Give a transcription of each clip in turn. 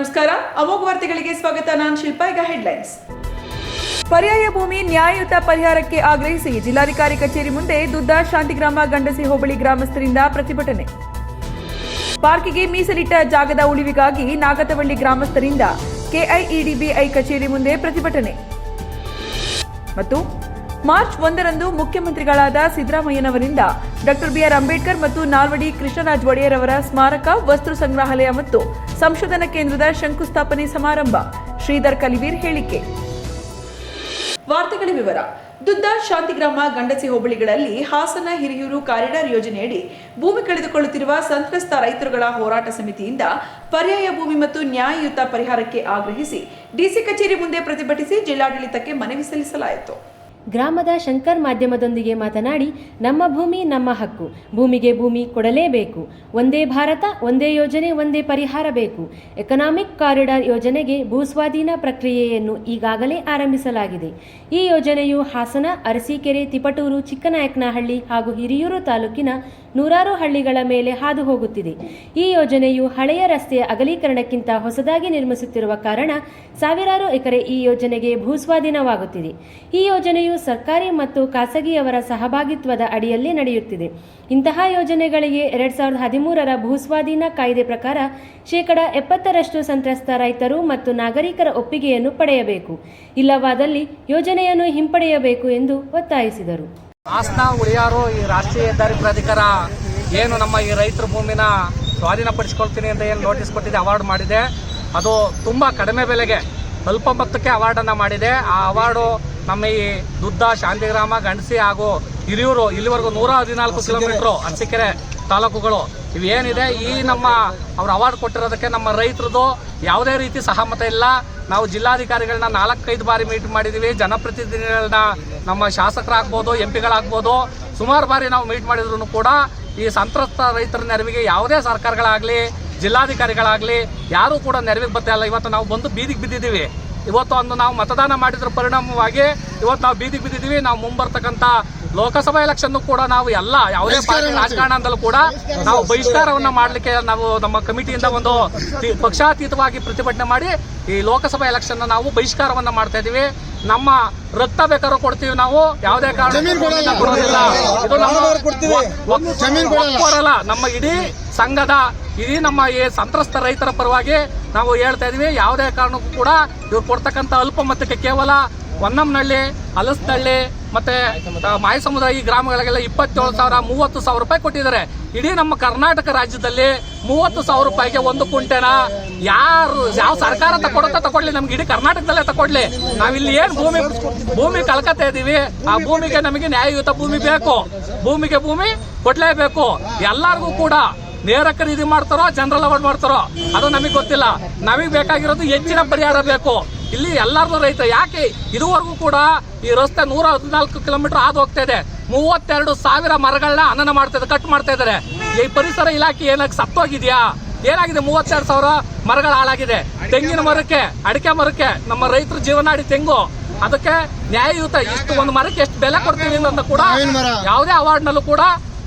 ನಮಸ್ಕಾರ. ಅಮೋಘ ವಾರ್ತೆಗಳಿಗೆ ಸ್ವಾಗತ. ನಾನು ಶಿಲ್ಪ, ಈಗ ಹೆಡ್ಲೈನ್ಸ್ ಪರ್ಯಾಯ ಭೂಮಿ ನ್ಯಾಯಯುತ ಪರಿಹಾರಕ್ಕೆ ಆಗ್ರಹಿಸಿ ಜಿಲ್ಲಾಧಿಕಾರಿ ಕಚೇರಿ ಮುಂದೆ ದುದ್ದ ಶಾಂತಿಗ್ರಾಮ ಗಂಡಸಿ ಹೋಬಳಿ ಗ್ರಾಮಸ್ಥರಿಂದ ಪ್ರತಿಭಟನೆ. ಪಾರ್ಕಿಗೆ ಮೀಸಲಿಟ್ಟ ಜಾಗದ ಉಳಿವಿಗಾಗಿ ನಾಗತವಳ್ಳಿ ಗ್ರಾಮಸ್ಥರಿಂದ ಕೆಐಇಡಿಬಿಐ ಕಚೇರಿ ಮುಂದೆ ಪ್ರತಿಭಟನೆ. ಮತ್ತು ಮಾರ್ಚ್ ಒಂದರಂದು ಮುಖ್ಯಮಂತ್ರಿಗಳಾದ ಸಿದ್ದರಾಮಯ್ಯನವರಿಂದ ಡಾಕ್ಟರ್ ಬಿಆರ್ ಅಂಬೇಡ್ಕರ್ ಮತ್ತು ನಾಲ್ವಡಿ ಕೃಷ್ಣರಾಜ್ ಒಡೆಯರ್ ಅವರ ಸ್ಮಾರಕ, ವಸ್ತು ಸಂಗ್ರಹಾಲಯ ಮತ್ತು ಸಂಶೋಧನಾ ಕೇಂದ್ರದ ಶಂಕುಸ್ಥಾಪನೆ ಸಮಾರಂಭ. ಶ್ರೀಧರ್ ಕಲಿವೀರ್ ಹೇಳಿಕೆ. ವಾರ್ತೆಗಳ ವಿವರ. ದುದ್ದ ಶಾಂತಿಗ್ರಾಮ, ಗಂಡಸಿ ಹೋಬಳಿಗಳಲ್ಲಿ ಹಾಸನ ಹಿರಿಯೂರು ಕಾರಿಡಾರ್ ಯೋಜನೆಯಡಿ ಭೂಮಿ ಕಳೆದುಕೊಳ್ಳುತ್ತಿರುವ ಸಂತ್ರಸ್ತ ರೈತರುಗಳ ಹೋರಾಟ ಸಮಿತಿಯಿಂದ ಪರ್ಯಾಯ ಭೂಮಿ ಮತ್ತು ನ್ಯಾಯಯುತ ಪರಿಹಾರಕ್ಕೆ ಆಗ್ರಹಿಸಿ ಡಿಸಿ ಕಚೇರಿ ಮುಂದೆ ಪ್ರತಿಭಟಿಸಿ ಜಿಲ್ಲಾಡಳಿತಕ್ಕೆ ಮನವಿ ಸಲ್ಲಿಸಲಾಯಿತು. ಗ್ರಾಮದ ಶಂಕರ್ ಮಾಧ್ಯಮದೊಂದಿಗೆ ಮಾತನಾಡಿ, ನಮ್ಮ ಭೂಮಿ ನಮ್ಮ ಹಕ್ಕು. ಭೂಮಿಗೆ ಭೂಮಿ ಕೊಡಲೇಬೇಕು. ಒಂದೇ ಭಾರತ, ಒಂದೇ ಯೋಜನೆ, ಒಂದೇ ಪರಿಹಾರ ಬೇಕು. ಎಕನಾಮಿಕ್ ಕಾರಿಡಾರ್ ಯೋಜನೆಗೆ ಭೂಸ್ವಾಧೀನ ಪ್ರಕ್ರಿಯೆಯನ್ನು ಈಗಾಗಲೇ ಆರಂಭಿಸಲಾಗಿದೆ. ಈ ಯೋಜನೆಯು ಹಾಸನ, ಅರಸೀಕೆರೆ, ತಿಪಟೂರು, ಚಿಕ್ಕನಾಯಕನಹಳ್ಳಿ ಹಾಗೂ ಹಿರಿಯೂರು ತಾಲೂಕಿನ ನೂರಾರು ಹಳ್ಳಿಗಳ ಮೇಲೆ ಹಾದು ಹೋಗುತ್ತಿದೆ. ಈ ಯೋಜನೆಯು ಹಳೆಯ ರಸ್ತೆಯ ಅಗಲೀಕರಣಕ್ಕಿಂತ ಹೊಸದಾಗಿ ನಿರ್ಮಿಸುತ್ತಿರುವ ಕಾರಣ ಸಾವಿರಾರು ಎಕರೆ ಈ ಯೋಜನೆಗೆ ಭೂಸ್ವಾಧೀನವಾಗುತ್ತಿದೆ. ಈ ಯೋಜನೆಯು ಸರ್ಕಾರಿ ಮತ್ತು ಖಾಸಗಿಯವರ ಸಹಭಾಗಿತ್ವದ ಅಡಿಯಲ್ಲಿ ನಡೆಯುತ್ತಿದೆ. ಇಂತಹ ಯೋಜನೆಗಳಿಗೆ ಎರಡ್ ಸಾವಿರದ ಹದಿಮೂರರ ಭೂಸ್ವಾಧೀನ ಕಾಯ್ದೆ ಪ್ರಕಾರ ಶೇಕಡ ಎಪ್ಪತ್ತರಷ್ಟು ಸಂತ್ರಸ್ತ ರೈತರು ಮತ್ತು ನಾಗರಿಕರ ಒಪ್ಪಿಗೆಯನ್ನು ಪಡೆಯಬೇಕು. ಇಲ್ಲವಾದಲ್ಲಿ ಯೋಜನೆಯನ್ನು ಹಿಂಪಡೆಯಬೇಕು ಎಂದು ಒತ್ತಾಯಿಸಿದರು. ಹಾಸನ ಉಳಿಯಾರು ಈ ರಾಷ್ಟ್ರೀಯ ಹೆದ್ದಾರಿ ಪ್ರಾಧಿಕಾರ? ಏನು ನಮ್ಮ ಈ ರೈತರ ಭೂಮಿನ ಸ್ವಾಧೀನಪಡಿಸ್ಕೊಳ್ತೀನಿ ಅಂತ ಏನು ನೋಟಿಸ್ ಕೊಟ್ಟಿದೆ ಅವಾರ್ಡ್ ಮಾಡಿದೆ. ಅದು ತುಂಬ ಕಡಿಮೆ ಬೆಲೆಗೆ, ಸ್ವಲ್ಪ ಮೊತ್ತಕ್ಕೆ ಅವಾರ್ಡನ್ನು ಮಾಡಿದೆ. ಆ ಅವಾರ್ಡು ನಮ್ಮ ಈ ದುದ್ದ ಶಾಂತಿಗ್ರಾಮ ಗಂಡಸಿ ಹಾಗೂ ಹಿರಿಯೂರು ಇಲ್ಲಿವರೆಗೂ ನೂರ ಹದಿನಾಲ್ಕು ಕಿಲೋಮೀಟ್ರು ಅರಸೀಕೆರೆ ತಾಲೂಕುಗಳು. ಇವೇನಿದೆ ಈ ನಮ್ಮ ಅವ್ರು ಅವಾರ್ಡ್ ಕೊಟ್ಟಿರೋದಕ್ಕೆ ನಮ್ಮ ರೈತರದು ಯಾವುದೇ ರೀತಿ ಸಹಮತ ಇಲ್ಲ. ನಾವು ಜಿಲ್ಲಾಧಿಕಾರಿಗಳನ್ನ ನಾಲ್ಕೈದು ಬಾರಿ ಮೀಟ್ ಮಾಡಿದ್ದೀವಿ ಜನಪ್ರತಿನಿಧಿಗಳನ್ನ ನಮ್ಮ ಶಾಸಕರಾಗ್ಬೋದು ಎಂ ಪಿಗಳಾಗ್ಬೋದು ಸುಮಾರು ಬಾರಿ ನಾವು ಮೀಟ್ ಮಾಡಿದ್ರು ಕೂಡ ಈ ಸಂತ್ರಸ್ತ ರೈತರ ನೆರವಿಗೆ ಯಾವುದೇ ಸರ್ಕಾರಗಳಾಗಲಿ ಜಿಲ್ಲಾಧಿಕಾರಿಗಳಾಗಲಿ ಯಾರೂ ಕೂಡ ನೆರವಿಗೆ ಬರ್ತಾ ಇಲ್ಲ. ಇವತ್ತು ನಾವು ಬಂದು ಬೀದಿಗೆ ಬಿದ್ದಿದ್ದೀವಿ. ಇವತ್ತು ಒಂದು ನಾವು ಮತದಾನ ಮಾಡಿದ್ರ ಪರಿಣಾಮವಾಗಿ ಇವತ್ತು ನಾವು ಬೀದಿಗೆ ಬಿದ್ದಿದ್ದೀವಿ ನಾವು ಮುಂಬರ್ತಕ್ಕಂಥ ಲೋಕಸಭಾ ಎಲೆಕ್ಷನ್ ಕೂಡ ನಾವು ಎಲ್ಲ ಯಾವುದೇ ಪಾರ್ಟಿ ರಾಜಕಾರಣದಲ್ಲೂ ಕೂಡ ನಾವು ಬಹಿಷ್ಕಾರವನ್ನ ಮಾಡಲಿಕ್ಕೆ ನಾವು ನಮ್ಮ ಕಮಿಟಿಯಿಂದ ಒಂದು ಪಕ್ಷಾತೀತವಾಗಿ ಪ್ರತಿಭಟನೆ ಮಾಡಿ ಈ ಲೋಕಸಭಾ ಎಲೆಕ್ಷನ್ ನಾವು ಬಹಿಷ್ಕಾರವನ್ನ ಮಾಡ್ತಾ ಇದೀವಿ ನಮ್ಮ ರಕ್ತ ಬೇಕಾದ್ರೂ ಕೊಡ್ತೀವಿ ನಾವು. ಯಾವುದೇ ಕಾರಣ ನಮ್ಮ ಇಡೀ ಸಂಘದ ಇಡೀ ನಮ್ಮ ಈ ಸಂತ್ರಸ್ತ ರೈತರ ಪರವಾಗಿ ನಾವು ಹೇಳ್ತಾ ಇದೀವಿ ಯಾವುದೇ ಕಾರಣಕ್ಕೂ ಕೂಡ ಇವ್ರು ಕೊಡ್ತಕ್ಕಂಥ ಅಲ್ಪ ಮತಕ್ಕೆ ಕೇವಲ ಹೊನ್ನಂನಹಳ್ಳಿ ಹಲಸನಹಳ್ಳಿ ಮತ್ತೆ ಮಾಯ ಸಮುದಾಯ ಈ ಗ್ರಾಮಗಳಿಗೆಲ್ಲ ಇಪ್ಪತ್ತೇಳು ಸಾವಿರ, ಮೂವತ್ತು ಸಾವಿರ ರೂಪಾಯಿ ಕೊಟ್ಟಿದ್ದಾರೆ. ಇಡೀ ನಮ್ಮ ಕರ್ನಾಟಕ ರಾಜ್ಯದಲ್ಲಿ ಮೂವತ್ತು ಸಾವಿರ ರೂಪಾಯಿಗೆ ಒಂದು ಕುಂಟೆನ ಯಾರು, ಯಾವ ಸರ್ಕಾರ ತಕೊಡುತ್ತಾ ತಗೊಳ್ಳಿ, ನಮ್ಗೆ ಇಡೀ ಕರ್ನಾಟಕದಲ್ಲೇ ತಗೊಳ್ಳಿ. ನಾವಿಲ್ಲಿ ಏನ್ ಭೂಮಿ ಭೂಮಿ ಕಳ್ಕತ್ತಾ ಇದೀವಿ, ಆ ಭೂಮಿಗೆ ನಮಗೆ ನ್ಯಾಯಯುತ ಭೂಮಿ ಬೇಕು. ಭೂಮಿಗೆ ಭೂಮಿ ಕೊಡ್ಲೇಬೇಕು. ಎಲ್ಲರಿಗೂ ಕೂಡ ನೇರ ಖರೀದಿ ಮಾಡ್ತಾರೋ, ಜನರಲ್ ಅವಾರ್ಡ್ ಮಾಡ್ತಾರೋ, ಅದು ನಮಗೆ ಗೊತ್ತಿಲ್ಲ. ನಮಗೆ ಬೇಕಾಗಿರೋದು ಹೆಚ್ಚಿನ ಪರಿಹಾರ ಬೇಕು. ಇಲ್ಲಿ ಎಲ್ಲಾರ್ದು ರೈತ ಯಾಕೆ? ಇದುವರೆಗೂ ಕೂಡ ಈ ರಸ್ತೆ ನೂರ ಹದಿನಾಲ್ಕು ಕಿಲೋಮೀಟರ್ ಆದ ಹೋಗ್ತಾ ಇದೆ. ಮೂವತ್ತೆರಡು ಸಾವಿರ ಮರಗಳನ್ನ ಅನನ ಮಾಡ್ತಾ ಇದ್ದಾರೆ ಕಟ್ ಮಾಡ್ತಾ ಇದ್ದಾರೆ ಈ ಪರಿಸರ ಇಲಾಖೆ ಏನಕ್ಕೆ ಸತ್ತೋಗಿದ್ಯಾ? ಏನಾಗಿದೆ ಮೂವತ್ತೆರಡು ಸಾವಿರ ಮರಗಳು ಹಾಳಾಗಿದೆ? ತೆಂಗಿನ ಮರಕ್ಕೆ ಅಡಿಕೆ ಮರಕ್ಕೆ ನಮ್ಮ ರೈತರ ಜೀವನಾಡಿ ತೆಂಗು. ಅದಕ್ಕೆ ನ್ಯಾಯಯುತ ಇಷ್ಟು ಒಂದು ಮರಕ್ಕೆ ಎಷ್ಟು ಬೆಲೆ ಕೊಡ್ತೀವಿ ಅಂತ ಕೂಡ ಯಾವುದೇ ಅವಾರ್ಡ್ ನಲ್ಲೂ ಕೂಡ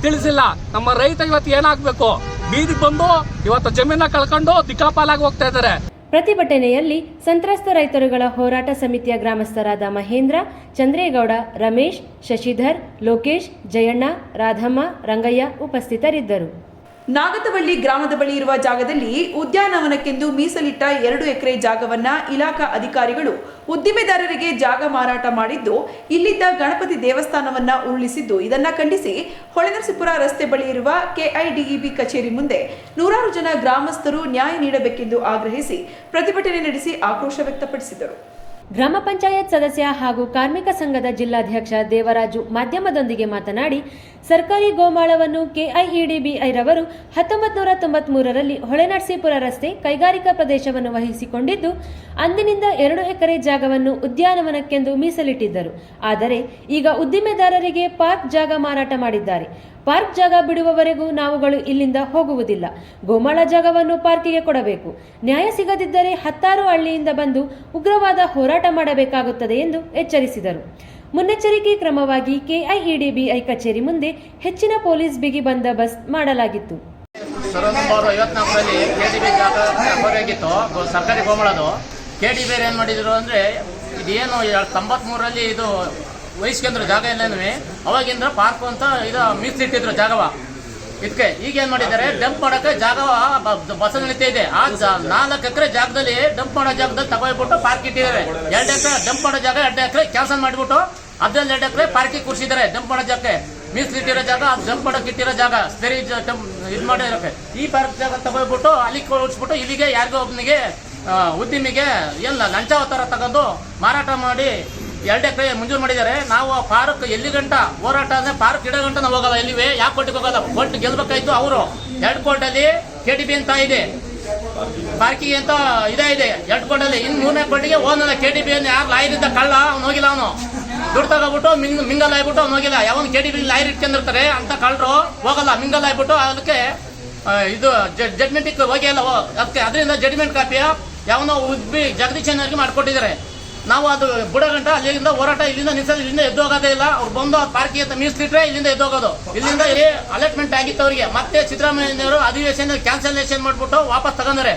ತಿಳಿಸಿಲ್ಲ. ನಮ್ಮ ರೈತ ಇವತ್ತು ಏನಾಗ್ಬೇಕು? ಬೀದಿ ಬಂದು ಇವತ್ತು ಜಮೀನ ಕಳ್ಕೊಂಡು ದಿಕ್ಕಾಪಾಲಾಗಿ ಹೋಗ್ತಾ ಇದ್ದಾರೆ ಪ್ರತಿಭಟನೆಯಲ್ಲಿ ಸಂತ್ರಸ್ತ ರೈತರುಗಳ ಹೋರಾಟ ಸಮಿತಿಯ ಗ್ರಾಮಸ್ಥರಾದ ಮಹೇಂದ್ರ, ಚಂದ್ರೇಗೌಡ, ರಮೇಶ್, ಶಶಿಧರ್, ಲೋಕೇಶ್, ಜಯಣ್ಣ, ರಾಧಮ್ಮ, ರಂಗಯ್ಯ ಉಪಸ್ಥಿತರಿದ್ದರು. ನಾಗತವಳ್ಳಿ ಗ್ರಾಮದ ಬಳಿ ಇರುವ ಜಾಗದಲ್ಲಿ ಉದ್ಯಾನವನಕ್ಕೆಂದು ಮೀಸಲಿಟ್ಟ ಎರಡು ಎಕರೆ ಜಾಗವನ್ನ ಇಲಾಖಾ ಅಧಿಕಾರಿಗಳು ಉದ್ದಿಮೆದಾರರಿಗೆ ಜಾಗ ಮಾರಾಟ ಮಾಡಿದ್ದು, ಇಲ್ಲಿದ್ದ ಗಣಪತಿ ದೇವಸ್ಥಾನವನ್ನ ಉರುಳಿಸಿದ್ದು. ಇದನ್ನ ಖಂಡಿಸಿ ಹೊಳೆನರಸೀಪುರ ರಸ್ತೆ ಬಳಿ ಇರುವ ಕೆಐಡಿಇಬಿ ಕಚೇರಿ ಮುಂದೆ ನೂರಾರು ಜನ ಗ್ರಾಮಸ್ಥರು ನ್ಯಾಯ ನೀಡಬೇಕೆಂದು ಆಗ್ರಹಿಸಿ ಪ್ರತಿಭಟನೆ ನಡೆಸಿ ಆಕ್ರೋಶ ವ್ಯಕ್ತಪಡಿಸಿದರು. ಗ್ರಾಮ ಪಂಚಾಯತ್ ಸದಸ್ಯ ಹಾಗೂ ಕಾರ್ಮಿಕ ಸಂಘದ ಜಿಲ್ಲಾಧ್ಯಕ್ಷ ದೇವರಾಜು ಮಾಧ್ಯಮದೊಂದಿಗೆ ಮಾತನಾಡಿ ಸರ್ಕಾರಿ ಗೋಮಾಳವನ್ನು ಕೆಐಇಡಿಬಿಐ ರವರು ಹತ್ತೊಂಬತ್ತು ನೂರ ತೊಂಬತ್ಮೂರರಲ್ಲಿ ಹೊಳೆನರಸೀಪುರ ರಸ್ತೆ ಕೈಗಾರಿಕಾ ಪ್ರದೇಶವನ್ನು ವಹಿಸಿಕೊಂಡಿದ್ದು, ಅಂದಿನಿಂದ ಎರಡು ಎಕರೆ ಜಾಗವನ್ನು ಉದ್ಯಾನವನಕ್ಕೆಂದು ಮೀಸಲಿಟ್ಟಿದ್ದರು. ಆದರೆ, ಈಗ ಉದ್ದಿಮೆದಾರರಿಗೆ ಪಾರ್ಕ್ ಜಾಗ ಮಾರಾಟ ಮಾಡಿದ್ದಾರೆ. ಪಾರ್ಕ್ ಜಾಗ ಬಿಡುವವರೆಗೂ ನಾವುಗಳು ಇಲ್ಲಿಂದ ಹೋಗುವುದಿಲ್ಲ. ಗೋಮಾಳ ಜಾಗವನ್ನು ಪಾರ್ಕಿಗೆ ಕೊಡಬೇಕು. ನ್ಯಾಯ ಸಿಗದಿದ್ದರೆ ಹತ್ತಾರು ಹಳ್ಳಿಯಿಂದ ಬಂದು ಉಗ್ರವಾದ ಹೋರಾಟ ಮಾಡಬೇಕಾಗುತ್ತದೆ ಎಂದು ಎಚ್ಚರಿಸಿದರು. ಮುನ್ನೆಚ್ಚರಿಕೆ ಕ್ರಮವಾಗಿ ಕೆಐಇಡಿಬಿಐ ಕಚೇರಿ ಮುಂದೆ ಹೆಚ್ಚಿನ ಪೊಲೀಸ್ ಬಿಗಿ ಬಂದೋಬಸ್ತ್ ಮಾಡಲಾಗಿತ್ತು. ಒಂಬೈನೂರ ಐವತ್ನಾಲ್ಕರಲ್ಲಿ ಕೆ ಡಿ ಜಾಗ ಹೊರಗಿತ್ತು ಸರ್ಕಾರಿ ಗೋಮಳದು ಕೆ ಡಿ ಬೇರೆ ಏನು ಮಾಡಿದ್ರು ಅಂದರೆ, ಇದೇನು ತೊಂಬತ್ಮೂರರಲ್ಲಿ ಇದು ವಹಿಸ್ಕೊಂಡ್ರು ಜಾಗ ಎಲ್ಲನೂ ಅವಾಗಿಂದ ಪಾರ್ಕ್ ಅಂತ ಇದು ಮೀಸಲಿಟ್ಟಿದ್ರು ಜಾಗವ. ಇದಕ್ಕೆ ಈಗ ಏನ್ ಮಾಡಿದ್ದಾರೆ, ಡಂಪ್ ಮಾಡಕ್ಕೆ ಜಾಗ ಬಸ್ ಇದೆ. ಆ ನಾಲ್ಕು ಎಕರೆ ಜಾಗದಲ್ಲಿ ಡಂಪ್ ಮಾಡೋ ಜಾಗದಲ್ಲಿ ತಗೊಳ್ಬಿಟ್ಟು ಪಾರ್ಕ್ ಇಟ್ಟಿದ್ದಾರೆ ಎರಡು ಎಕರೆ ಡಂಪ್ ಮಾಡೋ ಜಾಗ, ಎರಡು ಎಕರೆ ಕೆಲಸ ಮಾಡಿಬಿಟ್ಟು ಅದ್ರಲ್ಲಿ ಎರಡು ಎಕರೆ ಪಾರ್ಕಿಗೆ ಕೂರಿಸಿದ್ದಾರೆ ಡಂಪ್ ಮಾಡೋ ಜಾಗಕ್ಕೆ. ಮೀಸಲಿಟ್ಟಿರೋ ಜಾಗ, ಅದು ಜಂಪ್ ಮಾಡಕ್ಕೆ ಇಟ್ಟಿರೋ ಜಾಗ ಸರಿ ಇದು ಮಾಡಿರೋಕೆ ಈ ಪಾರ್ಕ್ ಜಾಗ ತಗೊಳ್ಬಿಟ್ಟು, ಅಲ್ಲಿಗೆ ಕೊಡಿಸ್ಬಿಟ್ಟು ಇಲ್ಲಿಗೆ ಯಾರಿಗೋ ಒಬ್ಬನಿಗೆ ಉದ್ದಿಮೆಗೆ ಎಲ್ಲ ಲಂಚ ತರ ತಗೊಂಡು ಮಾರಾಟ ಮಾಡಿ ಎರಡು ಎಕರೆ ಮಂಜೂರು ಮಾಡಿದ್ದಾರೆ ನಾವು ಆ ಪಾರ್ಕ್ ಎಲ್ಲಿ ಗಂಟ ಹೋರಾಟ ಅಂದರೆ ಪಾರ್ಕ್ ಇಡೋ ಗಂಟ ನಾವು ಹೋಗಲ್ಲ. ಇಲ್ಲಿವೇ ಯಾಕೆ ಕೋಟಿಗೆ ಹೋಗಲ್ಲ? ಕೊಟ್ಟು ಗೆಲ್ಬೇಕಾಯ್ತು ಅವರು. ಎರಡು ಕೋರ್ಟಲ್ಲಿ ಕೆ ಡಿ ಬಿ ಅಂತ ಇದೆ. ಪಾರ್ಕಿಗೆ ಅಂತ ಇದೇ ಇದೆ. ಎರಡು ಕೋರ್ಟಲ್ಲಿ ಇನ್ನು ಮೂರನೇ ಕೋರ್ಟಿಗೆ ಓನಲ್ಲ ಕೆ ಡಿ ಬಿ ಯಾರು ಲಾಯರಿಂದ ಕಳ್ಳ? ಅವ್ನು ಹೋಗಿಲ್ಲ ಅವನು. ದುಡ್ಡು ತಗೋಬಿಟ್ಟು ಮಿಂಗ್, ಮಿಂಗಲ್ ಆಗ್ಬಿಟ್ಟು ಅವ್ನು ಹೋಗಿಲ್ಲ ಯಾವನ್ ಜೆ ಡಿ ಲಾಯರ್ ಇಟ್ಕೊಂಡಿರ್ತಾರೆ ಅಂತ ಕಳ್ಳರು ಹೋಗಲ್ಲ, ಮಿಂಗಲ್ ಆಗ್ಬಿಟ್ಟು ಅದಕ್ಕೆ ಇದು ಜಡ್ಮೆಂಟಿಗೆ ಹೋಗಿ ಅಲ್ಲ ಅದಕ್ಕೆ ಅದರಿಂದ ಜಡ್ಮೆಂಟ್ ಕಾಪಿಯ ಯಾವನೋ ಉದ್ಬಿ ಜಗದೀಶನವ್ರಿಗೆ ಮಾಡಿಕೊಟ್ಟಿದ್ದಾರೆ. ನಾವು ಅದು ಬುಡಗಂಟ, ಅಲ್ಲಿಂದ ಹೋರಾಟ, ಇಲ್ಲಿಂದ ನಿಲ್ಸೋದು ಇಲ್ಲಿಂದ ಎದ್ದು ಹೋಗೋದೇ ಇಲ್ಲ. ಅವ್ರು ಬಂದು ಆ ಪಾರ್ಕಿಗೆ ಅಂತ ಮೀಸಲಿಟ್ರೆ ಇಲ್ಲಿಂದ ಎದ್ದು ಹೋಗೋದು ಇಲ್ಲಿಂದ ಅಲಾಟ್ಮೆಂಟ್ ಆಗಿತ್ತು ಅವರಿಗೆ. ಮತ್ತೆ ಸಿದ್ದರಾಮಯ್ಯನವರು ಅಧಿವೇಶನ ಕ್ಯಾನ್ಸಲೇಷನ್ ಮಾಡಿಬಿಟ್ಟು ವಾಪಸ್ ತಗೊಂಡಾರೆ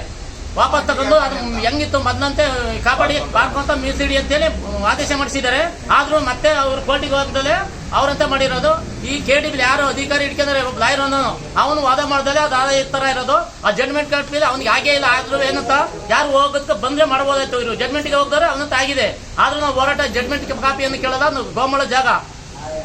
ವಾಪಸ್ ತಗೊಂಡು ಅದು ಹೆಂಗಿತ್ತು ಮೊದಲಂತೆ ಕಾಪಾಡಿ ಪಾರ್ಕ್ ಅಂತ ಹೇಳಿ ಅಂತೇಳಿ ಆದೇಶ ಮಾಡಿಸಿದ್ದಾರೆ. ಆದ್ರೂ ಮತ್ತೆ ಅವ್ರು ಕೋರ್ಟಿಗೆ ಹೋಗ್ದಲೆ ಅವರಂತ ಮಾಡಿರೋದು. ಈ ಕೆ ಡಿ ಯಾರು ಅಧಿಕಾರಿ ಇಟ್ಕೊಂಡ್ರೆ ಲಾಯರ್ ಅನ್ನೋನು, ಅವನು ವಾದ ಮಾಡ್ದಲೆ ಅದು ಆದ ತರ ಇರೋದು. ಆ ಜಡ್ಮೆಂಟ್ ಕಾರ್ಡ್ ಮೇಲೆ ಅವ್ನಿಗೆ ಆಗೇ ಇಲ್ಲ, ಆದ್ರೂ ಏನಂತ ಯಾರು ಹೋಗೋದಕ್ಕೆ ಬಂದ್ರೆ ಮಾಡ್ಬೋದಾಯ್ತು ಇವರು. ಜಡ್ಮೆಂಟ್ಗೆ ಹೋಗ್ತಾರೆ ಅವನಂತ ಆಗಿದೆ. ಆದ್ರೂ ನಾವು ಹೋರಾಟ ಜಡ್ಮೆಂಟ್ ಕಾಪಿಯನ್ನು ಕೇಳೋದ? ಗೋಮಳ ಜಾಗ.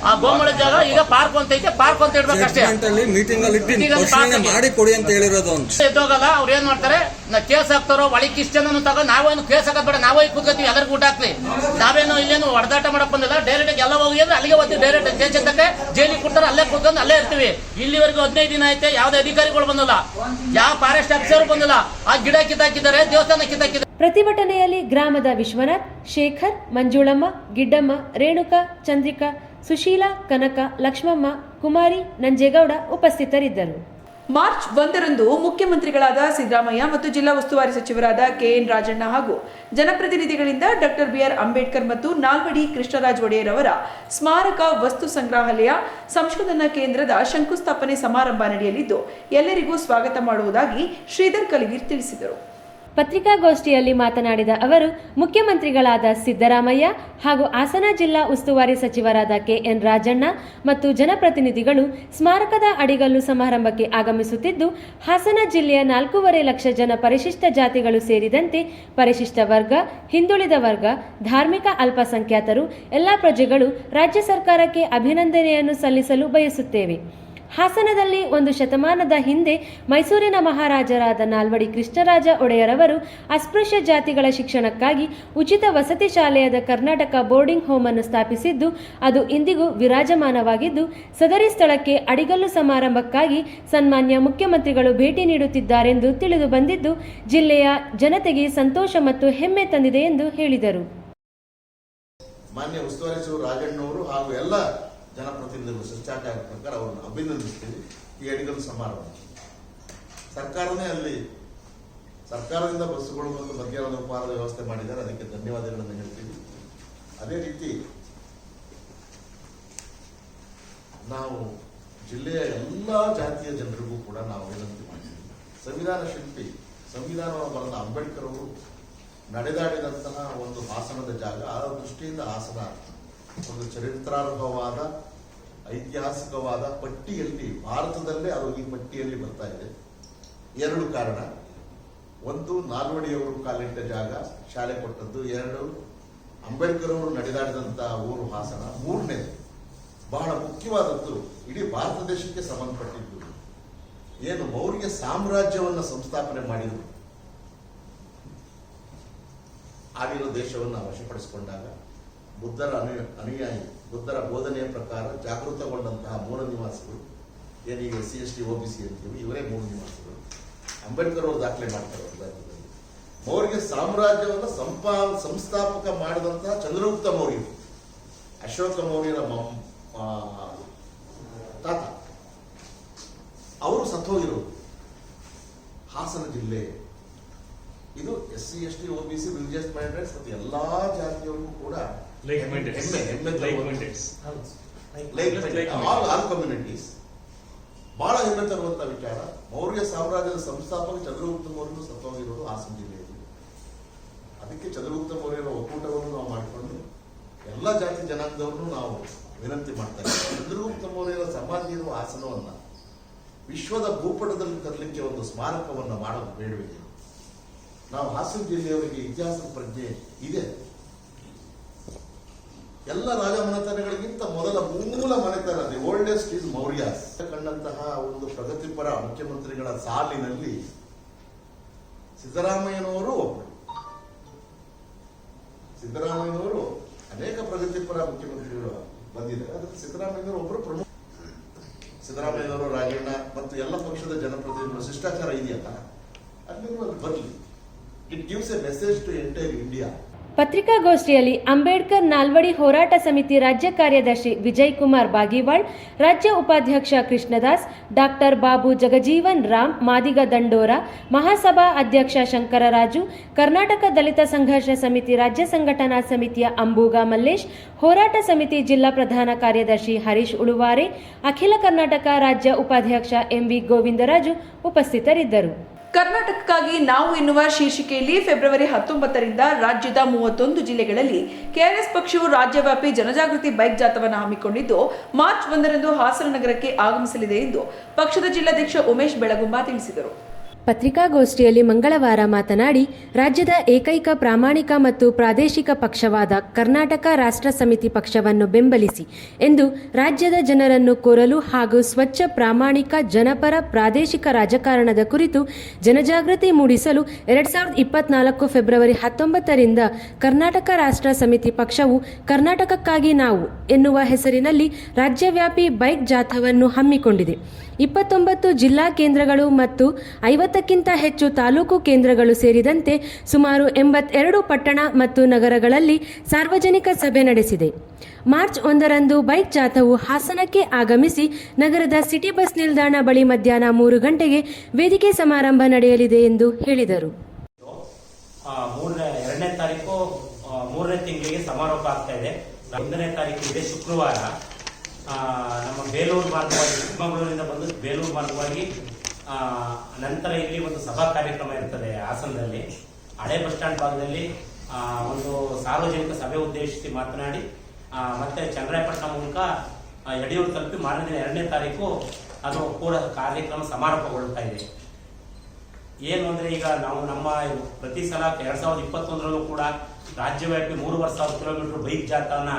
ಆ ಬೊಮ್ಮಳ ಜಾಗ ಈಗ ಪಾರ್ಕ್ ಅಂತ ಐತೆ ಪಾರ್ಕ್ ಅಂತ ಇಡ್ಬೇಕಷ್ಟೇ ಅಷ್ಟೇ ಅಲ್ಲಿ ಮೀಟಿಂಗ್ ಅಲ್ಲಿ ಇಟ್ಟು ಮಾಡಿ ಕೊಡಿ ಅಂತ ಹೇಳಿರೋದು ಅಂತ ಎದ್ದೋಗಲ್ಲ ಅವ್ರು ಏನ್ ಮಾಡ್ತಾರೆ ನಾ ಕೇಸ್ ಹಾಕ್ತಾರೋ ಒಳಗೆ ಇಷ್ಟ ಜನ ತಗೊಂಡು ನಾವೇನು ಕೇಸ್ ಹಾಕೋದ್ ಬೇಡ ನಾವೇ ಕೂತ್ಕೋತೀವಿ ಎಲ್ಲರಿಗೂ ಊಟ ಹಾಕ್ಲಿ. ನಾವೇನು ಇಲ್ಲೇನು ಹೊಡೆದಾಟ ಮಾಡಕ್ ಬಂದಿಲ್ಲ ಡೈರೆಕ್ಟ್ ಎಲ್ಲ ಹೋಗಿ ಅಂದ್ರೆ ಅಲ್ಲಿಗೆ ಹೋಗ್ತೀವಿ ಡೈರೆಕ್ಟ್ ಜೇಜ್ ತಕ್ಕ ಜೈಲಿಗೆ ಕೊಡ್ತಾರೆ ಅಲ್ಲೇ ಕೂತ್ಕೊಂಡು ಅಲ್ಲೇ ಇರ್ತೀವಿ. ಇಲ್ಲಿವರೆಗೂ ಹದಿನೈದು ದಿನ ಐತೆ ಯಾವ್ದೇ ಅಧಿಕಾರಿಗಳು ಬಂದಿಲ್ಲ. ಯಾವ ಫಾರೆಸ್ಟ್ ಆಫೀಸರ್ ಬಂದಿಲ್ಲ. ಆ ಗಿಡ ಕಿತ್ತಾಕಿದ್ದಾರೆ ದೇವಸ್ಥಾನ ಕಿತ್ತಾಕಿದ್ದಾರೆ. ಪ್ರತಿಭಟನೆಯಲ್ಲಿ ಗ್ರಾಮದ ವಿಶ್ವನಾಥ್ ಶೇಖರ್ ಮಂಜುಳಮ್ಮ ಗಿಡ್ಡಮ್ಮ ರೇಣುಕಾ ಚಂದ್ರಿಕಾ ಸುಶೀಲಾ, ಕನಕ, ಲಕ್ಷ್ಮಮ್ಮ, ಕುಮಾರಿ, ನಂಜೇಗೌಡ ಉಪಸ್ಥಿತರಿದ್ದರು. ಮಾರ್ಚ್ ಒಂದರಂದು ಮುಖ್ಯಮಂತ್ರಿಗಳಾದ ಸಿದ್ದರಾಮಯ್ಯ ಮತ್ತು ಜಿಲ್ಲಾ ಉಸ್ತುವಾರಿ ಸಚಿವರಾದ ಕೆಎನ್ ರಾಜಣ್ಣ ಹಾಗೂ ಜನಪ್ರತಿನಿಧಿಗಳಿಂದ ಡಾಕ್ಟರ್ ಬಿಆರ್ ಅಂಬೇಡ್ಕರ್ ಮತ್ತು ನಾಲ್ವಡಿ ಕೃಷ್ಣರಾಜ್ ಒಡೆಯರ್ ಅವರ ಸ್ಮಾರಕ ವಸ್ತು ಸಂಗ್ರಹಾಲಯ ಸಂಶೋಧನಾ ಕೇಂದ್ರದ ಶಂಕುಸ್ಥಾಪನೆ ಸಮಾರಂಭ ನಡೆಯಲಿದ್ದು, ಎಲ್ಲರಿಗೂ ಸ್ವಾಗತ ಮಾಡುವುದಾಗಿ ಶ್ರೀಧರ್ ಕಲಿವೀರ್ ತಿಳಿಸಿದರು. ಪತ್ರಿಕಾಗೋಷ್ಠಿಯಲ್ಲಿ ಮಾತನಾಡಿದ ಅವರು, ಮುಖ್ಯಮಂತ್ರಿಗಳಾದ ಸಿದ್ದರಾಮಯ್ಯ ಹಾಗೂ ಹಾಸನ ಜಿಲ್ಲಾ ಉಸ್ತುವಾರಿ ಸಚಿವರಾದ ಕೆಎನ್ ರಾಜಣ್ಣ ಮತ್ತು ಜನಪ್ರತಿನಿಧಿಗಳು ಸ್ಮಾರಕದ ಅಡಿಗಲ್ಲು ಸಮಾರಂಭಕ್ಕೆ ಆಗಮಿಸುತ್ತಿದ್ದು, ಹಾಸನ ಜಿಲ್ಲೆಯ ನಾಲ್ಕೂವರೆ ಲಕ್ಷ ಜನ ಪರಿಶಿಷ್ಟ ಜಾತಿಗಳು ಸೇರಿದಂತೆ ಪರಿಶಿಷ್ಟ ವರ್ಗ, ಹಿಂದುಳಿದ ವರ್ಗ, ಧಾರ್ಮಿಕ ಅಲ್ಪಸಂಖ್ಯಾತರು, ಎಲ್ಲ ಪ್ರಜೆಗಳು ರಾಜ್ಯ ಸರ್ಕಾರಕ್ಕೆ ಅಭಿನಂದನೆಯನ್ನು ಸಲ್ಲಿಸಲು ಬಯಸುತ್ತೇವೆ. ಹಾಸನದಲ್ಲಿ ಒಂದು ಶತಮಾನದ ಹಿಂದೆ ಮೈಸೂರಿನ ಮಹಾರಾಜರಾದ ನಾಲ್ವಡಿ ಕೃಷ್ಣರಾಜ ಒಡೆಯರವರು ಅಸ್ಪೃಶ್ಯ ಜಾತಿಗಳ ಶಿಕ್ಷಣಕ್ಕಾಗಿ ಉಚಿತ ವಸತಿ ಶಾಲೆಯಾದ ಕರ್ನಾಟಕ ಬೋರ್ಡಿಂಗ್ ಹೋಮ್ ಅನ್ನು ಸ್ಥಾಪಿಸಿದ್ದು, ಅದು ಇಂದಿಗೂ ವಿರಾಜಮಾನವಾಗಿದ್ದು, ಸದರಿ ಸ್ಥಳಕ್ಕೆ ಅಡಿಗಲ್ಲು ಸಮಾರಂಭಕ್ಕಾಗಿ ಸನ್ಮಾನ್ಯ ಮುಖ್ಯಮಂತ್ರಿಗಳು ಭೇಟಿ ನೀಡುತ್ತಿದ್ದಾರೆಂದು ತಿಳಿದು ಬಂದಿದ್ದು, ಜಿಲ್ಲೆಯ ಜನತೆಗೆ ಸಂತೋಷ ಮತ್ತು ಹೆಮ್ಮೆ ತಂದಿದೆ ಎಂದು ಹೇಳಿದರು. ಮಾನ್ಯ ಉಸ್ತುವಾರಿ ರಾಜಣ್ಣವರು ಹಾಗೂ ಎಲ್ಲ ಜನಪ್ರತಿನಿಧಿಗಳು ಶಿಷ್ಟಾಚಾರ ಪ್ರಕಾರ ಅವರನ್ನು ಅಭಿನಂದಿಸ್ತೀವಿ. ಈ ಅಡಿಗಲ್ ಸಮಾರಂಭ. ಸರ್ಕಾರನೇ ಅಲ್ಲಿ ಸರ್ಕಾರದಿಂದ ಬಸ್ಸುಗಳು ಮತ್ತು ಮಧ್ಯಾಹ್ನದ ಉಪಹಾರದ ವ್ಯವಸ್ಥೆ ಮಾಡಿದ್ದಾರೆ. ಅದಕ್ಕೆ ಧನ್ಯವಾದಗಳನ್ನು ಹೇಳ್ತೀವಿ. ಅದೇ ರೀತಿ ನಾವು ಜಿಲ್ಲೆಯ ಎಲ್ಲ ಜಾತಿಯ ಜನರಿಗೂ ಕೂಡ ನಾವು ವಿನಂತಿ ಮಾಡಿದ್ದೀವಿ ಸಂವಿಧಾನ ಶಿಲ್ಪಿ ಸಂವಿಧಾನವನ್ನು ಬರೆದ ಅಂಬೇಡ್ಕರ್ ಅವರು ನಡೆದಾಡಿದಂತಹ ಒಂದು ಹಾಸನದ ಜಾಗ. ಆ ದೃಷ್ಟಿಯಿಂದ ಹಾಸನ ಒಂದು ಚರಿತ್ರಾರ್ಹವಾದ, ಐತಿಹಾಸಿಕವಾದ ಪಟ್ಟಿಯಲ್ಲಿ, ಭಾರತದಲ್ಲೇ ಅದು ಈ ಪಟ್ಟಿಯಲ್ಲಿ ಬರ್ತಾ ಇದೆ. ಎರಡು ಕಾರಣ. ಒಂದು, ನಾಲ್ವಡಿಯವರು ಕಾಲಿಟ್ಟ ಜಾಗ, ಶಾಲೆ ಕೊಟ್ಟದ್ದು. ಎರಡು ಅಂಬೇಡ್ಕರ್ ಅವರು ನಡೆದಾಡಿದಂತಹ ಊರು ಹಾಸನ. ಮೂರನೇದು, ಬಹಳ ಮುಖ್ಯವಾದದ್ದು, ಇಡೀ ಭಾರತ ದೇಶಕ್ಕೆ ಸಂಬಂಧಪಟ್ಟಿದ್ದು. ಏನು, ಮೌರ್ಯ ಸಾಮ್ರಾಜ್ಯವನ್ನು ಸಂಸ್ಥಾಪನೆ ಮಾಡಿದರು. ಆಗಿರೋ ದೇಶವನ್ನು ವಶಪಡಿಸಿಕೊಂಡಾಗ ಬುದ್ಧರ ಅನು, ಅನುಯಾಯಿ, ಬುದ್ಧರ ಬೋಧನೆಯ ಪ್ರಕಾರ ಜಾಗೃತಗೊಂಡಂತಹ ಮೂಲ ನಿವಾಸಿಗಳು ಏನೀಗ C S T, O B C ಅಂತೀವಿ, ಇವರೇ ಮೂಲ ನಿವಾಸಿಗಳು. ಅಂಬೇಡ್ಕರ್ ಅವರು ದಾಖಲೆ ಮಾಡ್ತಾರೆ ಒಂದು ರಾಜ್ಯದಲ್ಲಿ. ಮೌರ್ಯ ಸಾಮ್ರಾಜ್ಯವನ್ನು ಸಂಪಾ, ಸಂಸ್ಥಾಪಕ ಮಾಡಿದಂತಹ ಚಂದ್ರಗುಪ್ತ ಮೌರ್ಯರು ಅಶೋಕ ಮೌರ್ಯರ ತಾತ. ಅವರು ಸತ್ತೋಗಿರೋರು. ಹಾಸನ ಜಿಲ್ಲೆ. ಇದು S C, S T O B C religious mindeds ಮತ್ತು ಎಲ್ಲ ಜಾತಿಯವರಿಗೂ ಕೂಡ Like minded. ಹೆಮ್ಮೆ ಹೆಮ್ಮೆ Like minded. Like all minded. like all all communities. ಬಹಳ ಹೆಮ್ಮೆ ತರುವಂತಹ ವಿಚಾರ. ಮೌರ್ಯ ಸಾಮ್ರಾಜ್ಯದ ಸಂಸ್ಥಾಪಕ ಚಂದ್ರಗುಪ್ತ ಮೌರ್ಯನು ಸತ್ತೋಗಿರೋದು ಹಾಸನ ಜಿಲ್ಲೆಯಲ್ಲಿ. ಅದಕ್ಕೆ ಚಂದ್ರಗುಪ್ತ ಮೌರ್ಯರ ಒಕ್ಕೂಟವನ್ನು ನಾವು ಮಾಡಿಕೊಂಡು ಎಲ್ಲ ಜಾತಿ ಜನಾಂಗದವರನ್ನು ನಾವು ವಿನಂತಿ ಮಾಡ್ತಾ ಇದ್ದೀವಿ. ಚಂದ್ರಗುಪ್ತ ಮೌರ್ಯರ ಸಮಾಧಿ ಇರುವ ಆಸನವನ್ನ ವಿಶ್ವದ ಭೂಪಟದಲ್ಲಿ ತರಲಿಕ್ಕೆ ಒಂದು ಸ್ಮಾರಕವನ್ನು ಮಾಡೋದು ಬೇಡವೇ ನಾವು ಹಾಸನ ಜಿಲ್ಲೆಯವರಿಗೆ ಇತಿಹಾಸದ ಪ್ರಜ್ಞೆ ಇದೆ. ಎಲ್ಲ ರಾಜ ಮನೆತನಗಳಿಗಿಂತ ಮೊದಲ ಮೂಲ ಮನೆತನ ದಿ ಓಲ್ಡೆಸ್ಟ್ ಈಸ್ ಮೌರ್ಯ ಕಂಡಂತಹ ಒಂದು ಪ್ರಗತಿಪರ ಮುಖ್ಯಮಂತ್ರಿಗಳ ಸಾಲಿನಲ್ಲಿ ಸಿದ್ದರಾಮಯ್ಯನವರು ಸಿದ್ದರಾಮಯ್ಯನವರು ಅನೇಕ ಪ್ರಗತಿಪರ ಮುಖ್ಯಮಂತ್ರಿಗಳು ಬಂದಿದ್ದಾರೆ. ಅದಕ್ಕೆ ಸಿದ್ದರಾಮಯ್ಯನವರು ಒಬ್ಬರು ಪ್ರಮುಖ. ಸಿದ್ದರಾಮಯ್ಯನವರು ರಾಜಣ್ಣ ಮತ್ತು ಎಲ್ಲ ಪಕ್ಷದ ಜನಪ್ರತಿನಿಧಿಗಳು ಶಿಷ್ಟಾಚಾರ ಇದೆಯಲ್ಲ? ಅಲ್ಲಿ ಬರಲಿ. It gives a message to entire India ಪತ್ರಿಕಾಗೋಷ್ಠಿಯಲ್ಲಿ ಅಂಬೇಡ್ಕರ್ ನಾಲ್ವಡಿ ಹೋರಾಟ ಸಮಿತಿ ರಾಜ್ಯ ಕಾರ್ಯದರ್ಶಿ ವಿಜಯ್ ಕುಮಾರ್ ಬಾಗಿವಾಳ್, ರಾಜ್ಯ ಉಪಾಧ್ಯಕ್ಷ ಕೃಷ್ಣದಾಸ್, ಡಾಕ್ಟರ್ ಬಾಬು ಜಗಜೀವನ್ ರಾಮ್, ಮಾದಿಗ ದಂಡೋರ, ಮಹಾಸಭಾ ಅಧ್ಯಕ್ಷ ಶಂಕರರಾಜು, ಕರ್ನಾಟಕ ದಲಿತ ಸಂಘರ್ಷ ಸಮಿತಿ ರಾಜ್ಯ ಸಂಘಟನಾ ಸಮಿತಿಯ ಅಂಬೂಗ ಮಲ್ಲೇಶ್, ಹೋರಾಟ ಸಮಿತಿ ಜಿಲ್ಲಾ ಪ್ರಧಾನ ಕಾರ್ಯದರ್ಶಿ ಹರೀಶ್ ಉಳುವಾರೆ, ಅಖಿಲ ಕರ್ನಾಟಕ ರಾಜ್ಯ ಉಪಾಧ್ಯಕ್ಷ ಎಂವಿ ಗೋವಿಂದರಾಜು ಉಪಸ್ಥಿತರಿದ್ದರು. ಕರ್ನಾಟಕಕ್ಕಾಗಿ ನಾವು ಎನ್ನುವ ಶೀರ್ಷಿಕೆಯಲ್ಲಿ ಫೆಬ್ರವರಿ ಹತ್ತೊಂಬತ್ತರಿಂದ ರಾಜ್ಯದ ಮೂವತ್ತೊಂದು ಜಿಲ್ಲೆಗಳಲ್ಲಿ ಕೆಆರ್ಎಸ್ ಪಕ್ಷವು ರಾಜ್ಯವ್ಯಾಪಿ ಜನಜಾಗೃತಿ ಬೈಕ್ ಜಾಥಾವನ್ನು ಹಮ್ಮಿಕೊಂಡಿದ್ದು, ಮಾರ್ಚ್ ಒಂದರಂದು ಹಾಸನ ನಗರಕ್ಕೆ ಆಗಮಿಸಲಿದೆ ಎಂದು ಪಕ್ಷದ ಜಿಲ್ಲಾಧ್ಯಕ್ಷ ಉಮೇಶ್ ಬೆಳಗುಂಬ ತಿಳಿಸಿದರು. ಪತ್ರಿಕಾಗೋಷ್ಠಿಯಲ್ಲಿ ಮಂಗಳವಾರ ಮಾತನಾಡಿ, ರಾಜ್ಯದ ಏಕೈಕ ಪ್ರಾಮಾಣಿಕ ಮತ್ತು ಪ್ರಾದೇಶಿಕ ಪಕ್ಷವಾದ ಕರ್ನಾಟಕ ರಾಷ್ಟ್ರ ಸಮಿತಿ ಪಕ್ಷವನ್ನು ಬೆಂಬಲಿಸಿ ಎಂದು ರಾಜ್ಯದ ಜನರನ್ನು ಕೋರಲು ಹಾಗೂ ಸ್ವಚ್ಛ, ಪ್ರಾಮಾಣಿಕ, ಜನಪರ, ಪ್ರಾದೇಶಿಕ ರಾಜಕಾರಣದ ಕುರಿತು ಜನಜಾಗೃತಿ ಮೂಡಿಸಲು ಎರಡ್ ಸಾವಿರದ ಇಪ್ಪತ್ನಾಲ್ಕು ಫೆಬ್ರವರಿ ಹತ್ತೊಂಬತ್ತರಿಂದ ಕರ್ನಾಟಕ ರಾಷ್ಟ್ರ ಸಮಿತಿ ಪಕ್ಷವು ಕರ್ನಾಟಕಕ್ಕಾಗಿ ನಾವು ಎನ್ನುವ ಹೆಸರಿನಲ್ಲಿ ರಾಜ್ಯವ್ಯಾಪಿ ಬೈಕ್ ಜಾಥಾವನ್ನು ಹಮ್ಮಿಕೊಂಡಿದೆ. ಇಪ್ಪತ್ತೊಂಬತ್ತು ಜಿಲ್ಲಾ ಕೇಂದ್ರಗಳು ಮತ್ತು ಐವತ್ತಕ್ಕಿಂತ ಹೆಚ್ಚು ತಾಲೂಕು ಕೇಂದ್ರಗಳು ಸೇರಿದಂತೆ ಸುಮಾರು ಎಂಬತ್ತೆರಡು ಪಟ್ಟಣ ಮತ್ತು ನಗರಗಳಲ್ಲಿ ಸಾರ್ವಜನಿಕ ಸಭೆ ನಡೆಸಿದೆ. ಮಾರ್ಚ್ ಒಂದರಂದು ಬೈಕ್ ಜಾಥವು ಹಾಸನಕ್ಕೆ ಆಗಮಿಸಿ ನಗರದ ಸಿಟಿ ಬಸ್ ನಿಲ್ದಾಣ ಬಳಿ ಮಧ್ಯಾಹ್ನ ಮೂರು ಗಂಟೆಗೆ ವೇದಿಕೆ ಸಮಾರಂಭ ನಡೆಯಲಿದೆ ಎಂದು ಹೇಳಿದರು. ಮೂರನೇ ತಾರೀಕು ಮೂರನೇ ತಿಂಗಳಿಗೆ ಸಮಾರೋಪ ಆಗ್ತಾ ಇದೆ. ಒಂದನೇ ತಾರೀಕು ಇದೆ ಶುಕ್ರವಾರ. ನಮ್ಮ ಬೇಲೂರು ಮಾರ್ಗವಾಗಿ ಚಿಕ್ಕಮಗಳೂರಿಂದ ಬಂದು ಬೇಲೂರು ಮಾರ್ಗವಾಗಿ ನಂತರ ಇಲ್ಲಿ ಒಂದು ಸಭಾ ಕಾರ್ಯಕ್ರಮ ಇರ್ತದೆ ಹಾಸನದಲ್ಲಿ. ಹಳೆ ಬಸ್ ಸ್ಟ್ಯಾಂಡ್ ಭಾಗದಲ್ಲಿ ಒಂದು ಸಾರ್ವಜನಿಕ ಸಭೆ ಉದ್ದೇಶಿಸಿ ಮಾತನಾಡಿ ಮತ್ತೆ ಚಂದ್ರಾಯಪಟ್ಟಣ ಮೂಲಕ ಯಡಿಯೂರು ತಲುಪಿ ಮಾರನೇ ಎರಡನೇ ತಾರೀಕು ಅದು ಕೂಡ ಕಾರ್ಯಕ್ರಮ ಸಮಾರೋಪಗೊಳ್ತಾ ಇದೆ. ಏನು ಅಂದ್ರೆ ಈಗ ನಾವು ನಮ್ಮ ಪ್ರತಿ ಸಲ ಎರಡ್ ಸಾವಿರದ ಇಪ್ಪತ್ತೊಂದರಲ್ಲೂ ಕೂಡ ರಾಜ್ಯವ್ಯಾಪಿ ಮೂರುವರೆ ಸಾವಿರ ಕಿಲೋಮೀಟರ್ ಬೈಕ್ ಜಾಥಾನ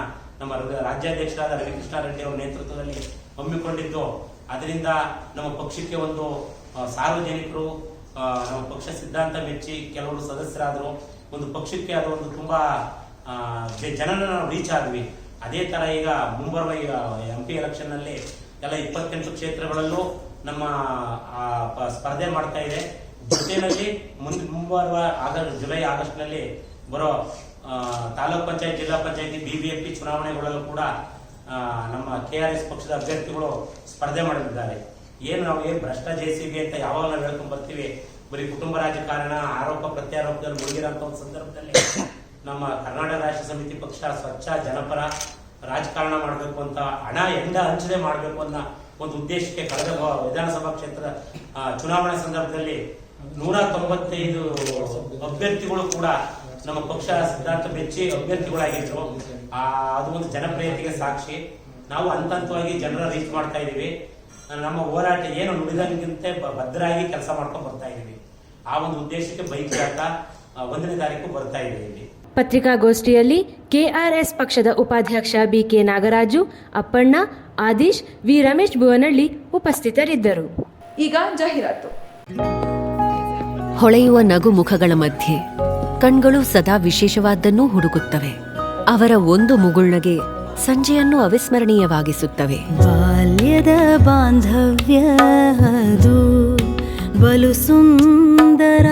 ನಮ್ಮ ರಾಜ್ಯಾಧ್ಯಕ್ಷರಾದ ರವಿಕೃಷ್ಣ ರೆಡ್ಡಿ ಅವರ ನೇತೃತ್ವದಲ್ಲಿ ಹಮ್ಮಿಕೊಂಡಿದ್ದು. ಅದರಿಂದ ನಮ್ಮ ಪಕ್ಷಕ್ಕೆ ಒಂದು ಸಾರ್ವಜನಿಕರು ನಮ್ಮ ಪಕ್ಷ ಸಿದ್ಧಾಂತ ಮೆಚ್ಚಿ ಕೆಲವರು ಸದಸ್ಯರಾದರು. ಒಂದು ಪಕ್ಷಕ್ಕೆ ಅದು ಒಂದು ತುಂಬಾ ಜನರನ್ನು ನಾವು ರೀಚ್ ಆದ್ವಿ. ಅದೇ ತರ ಈಗ ಮುಂಬರುವ ಎಂ ಪಿ ಎಲೆಕ್ಷನ್ನಲ್ಲಿ ಎಲ್ಲ ಇಪ್ಪತ್ತೆಂಟು ಕ್ಷೇತ್ರಗಳಲ್ಲೂ ನಮ್ಮ ಸ್ಪರ್ಧೆ ಮಾಡ್ತಾ ಇದೆ. ಜೊತೆಯಲ್ಲಿ ಮುಂದೆ ಮುಂಬರುವ ಆಗಸ್ಟ್ ಜುಲೈ ಆಗಸ್ಟ್ನಲ್ಲಿ ಬರೋ ತಾಲೂಕ್ ಪಂಚಾಯತ್, ಜಿಲ್ಲಾ ಪಂಚಾಯತಿ ಬಿಬಿಎಂಪಿ ಚುನಾವಣೆಗಳಲ್ಲೂ ಕೂಡ ನಮ್ಮ ಕೆ ಆರ್ ಎಸ್ ಪಕ್ಷದ ಅಭ್ಯರ್ಥಿಗಳು ಸ್ಪರ್ಧೆ ಮಾಡಲಿದ್ದಾರೆ ಏನು ನಾವು ಏನು ಭ್ರಷ್ಟ ಜೆ ಬಿ ಅಂತ ಯಾವಾಗ ನಾವು ಹೇಳ್ಕೊಂಡು ಬರ್ತೀವಿ. ಬರೀ ಕುಟುಂಬ ರಾಜಕಾರಣ, ಆರೋಪ ಪ್ರತ್ಯಾರೋಪದಲ್ಲಿ ಮುಳುಗಿರೋ ಒಂದು ಸಂದರ್ಭದಲ್ಲಿ ನಮ್ಮ ಕರ್ನಾಟಕ ರಾಷ್ಟ್ರ ಸಮಿತಿ ಪಕ್ಷ ಸ್ವಚ್ಛ, ಜನಪರ ರಾಜಕಾರಣ ಮಾಡಬೇಕು ಅಂತ, ಹಣ ಎಂದ ಹಂಚದೆ ಮಾಡಬೇಕು ಅನ್ನೋ ಒಂದು ಉದ್ದೇಶಕ್ಕೆ ಕಳೆದ ಬ- ವಿಧಾನಸಭಾ ಕ್ಷೇತ್ರ ಚುನಾವಣೆ ಸಂದರ್ಭದಲ್ಲಿ ನೂರ ತೊಂಬತ್ತೈದು ಅಭ್ಯರ್ಥಿಗಳು ಕೂಡ ನಮ್ಮ ಪಕ್ಷ ಸಿದ್ಧಾಂತ ಬೆಚ್ಚಿ ಅಭ್ಯರ್ಥಿಗಳಾಗಿದ್ರು. ಆ, ಅದು ಒಂದು ಜನಪ್ರಿಯತೆಗೆ ಸಾಕ್ಷಿ. ನಾವು ಹಂತ ಹಂತವಾಗಿ ಜನರ ರೀಚ್ ಮಾಡ್ತಾ ಇದೀವಿ ನಮ್ಮ ಹೋರಾಟ ಏನು ನುಡಿದಂಗಿಂತೆ ಭದ್ರಾಗಿ ಕೆಲಸ ಮಾಡ್ಕೊಂಡು ಬರ್ತಾ ಇದೀವಿ ಆ ಒಂದು ಉದ್ದೇಶಕ್ಕೆ ಬೈಕ್ ಜಾಥಾ ಒಂದನೇ ತಾರೀಕು ಬರ್ತಾ ಇದೆ ಇಲ್ಲಿ. ಪತ್ರಿಕಾಗೋಷ್ಠಿಯಲ್ಲಿ ಕೆಆರ್ಎಸ್ ಪಕ್ಷದ ಉಪಾಧ್ಯಕ್ಷ ಬಿಕೆ ನಾಗರಾಜು ಅಪ್ಪಣ್ಣ ಆದೀಶ್ ವಿ ರಮೇಶ್ ಭುವನಹಳ್ಳಿ ಉಪಸ್ಥಿತರಿದ್ದರು. ಈಗ ಜಾಹೀರಾತು. ಹೊಳೆಯುವ ನಗು ಮುಖಗಳ ಮಧ್ಯೆ ಕಣ್ಗಳು ಸದಾ ವಿಶೇಷವಾದ್ದನ್ನೂ ಹುಡುಕುತ್ತವೆ. ಅವರ ಒಂದು ಮುಗುಳ್ನಗೆ ಸಂಜೆಯನ್ನು ಅವಿಸ್ಮರಣೀಯವಾಗಿಸುತ್ತವೆ. ಬಾಲ್ಯದ ಬಾಂಧವ್ಯ ಅದು ಬಲು ಸುಂದರ.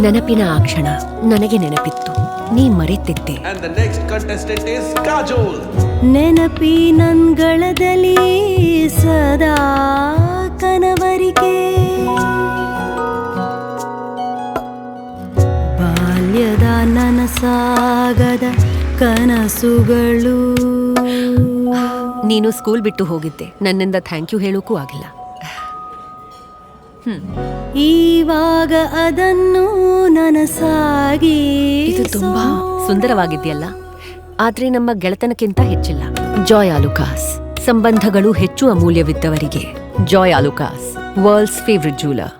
ನೆನಪಿನ ಆ ಕ್ಷಣ ನನಗೆ ನೆನಪಿತ್ತು. ನೀ ಮರೆತಿದ್ದೆ. ನೆನಪಿ. ನೆನಪಿನಂಗಳದಲ್ಲಿ ಸದಾ ಕನವರಿಕೆ. ನನಸಾಗದ ಕನಸುಗಳು. ನೀನು ಸ್ಕೂಲ್ ಬಿಟ್ಟು ಹೋಗಿದ್ದೆ. ನನ್ನಿಂದ ಥ್ಯಾಂಕ್ ಯು ಹೇಳೋಕ್ಕೂ ಆಗಿಲ್ಲ. ಈವಾಗ ಅದನ್ನು ನನಸಾಗಿ ಇದು ತುಂಬಾ ಸುಂದರವಾಗಿದೆಯಲ್ಲ? ಆದ್ರೆ ನಮ್ಮ ಗೆಳೆತನಕ್ಕಿಂತ ಹೆಚ್ಚಿಲ್ಲ. ಜಾಯ್ ಆಲುಕಾಸ್ ಸಂಬಂಧಗಳು ಹೆಚ್ಚು ಅಮೂಲ್ಯವಿದ್ದವರಿಗೆ. Joy Alukkas world's favourite jeweller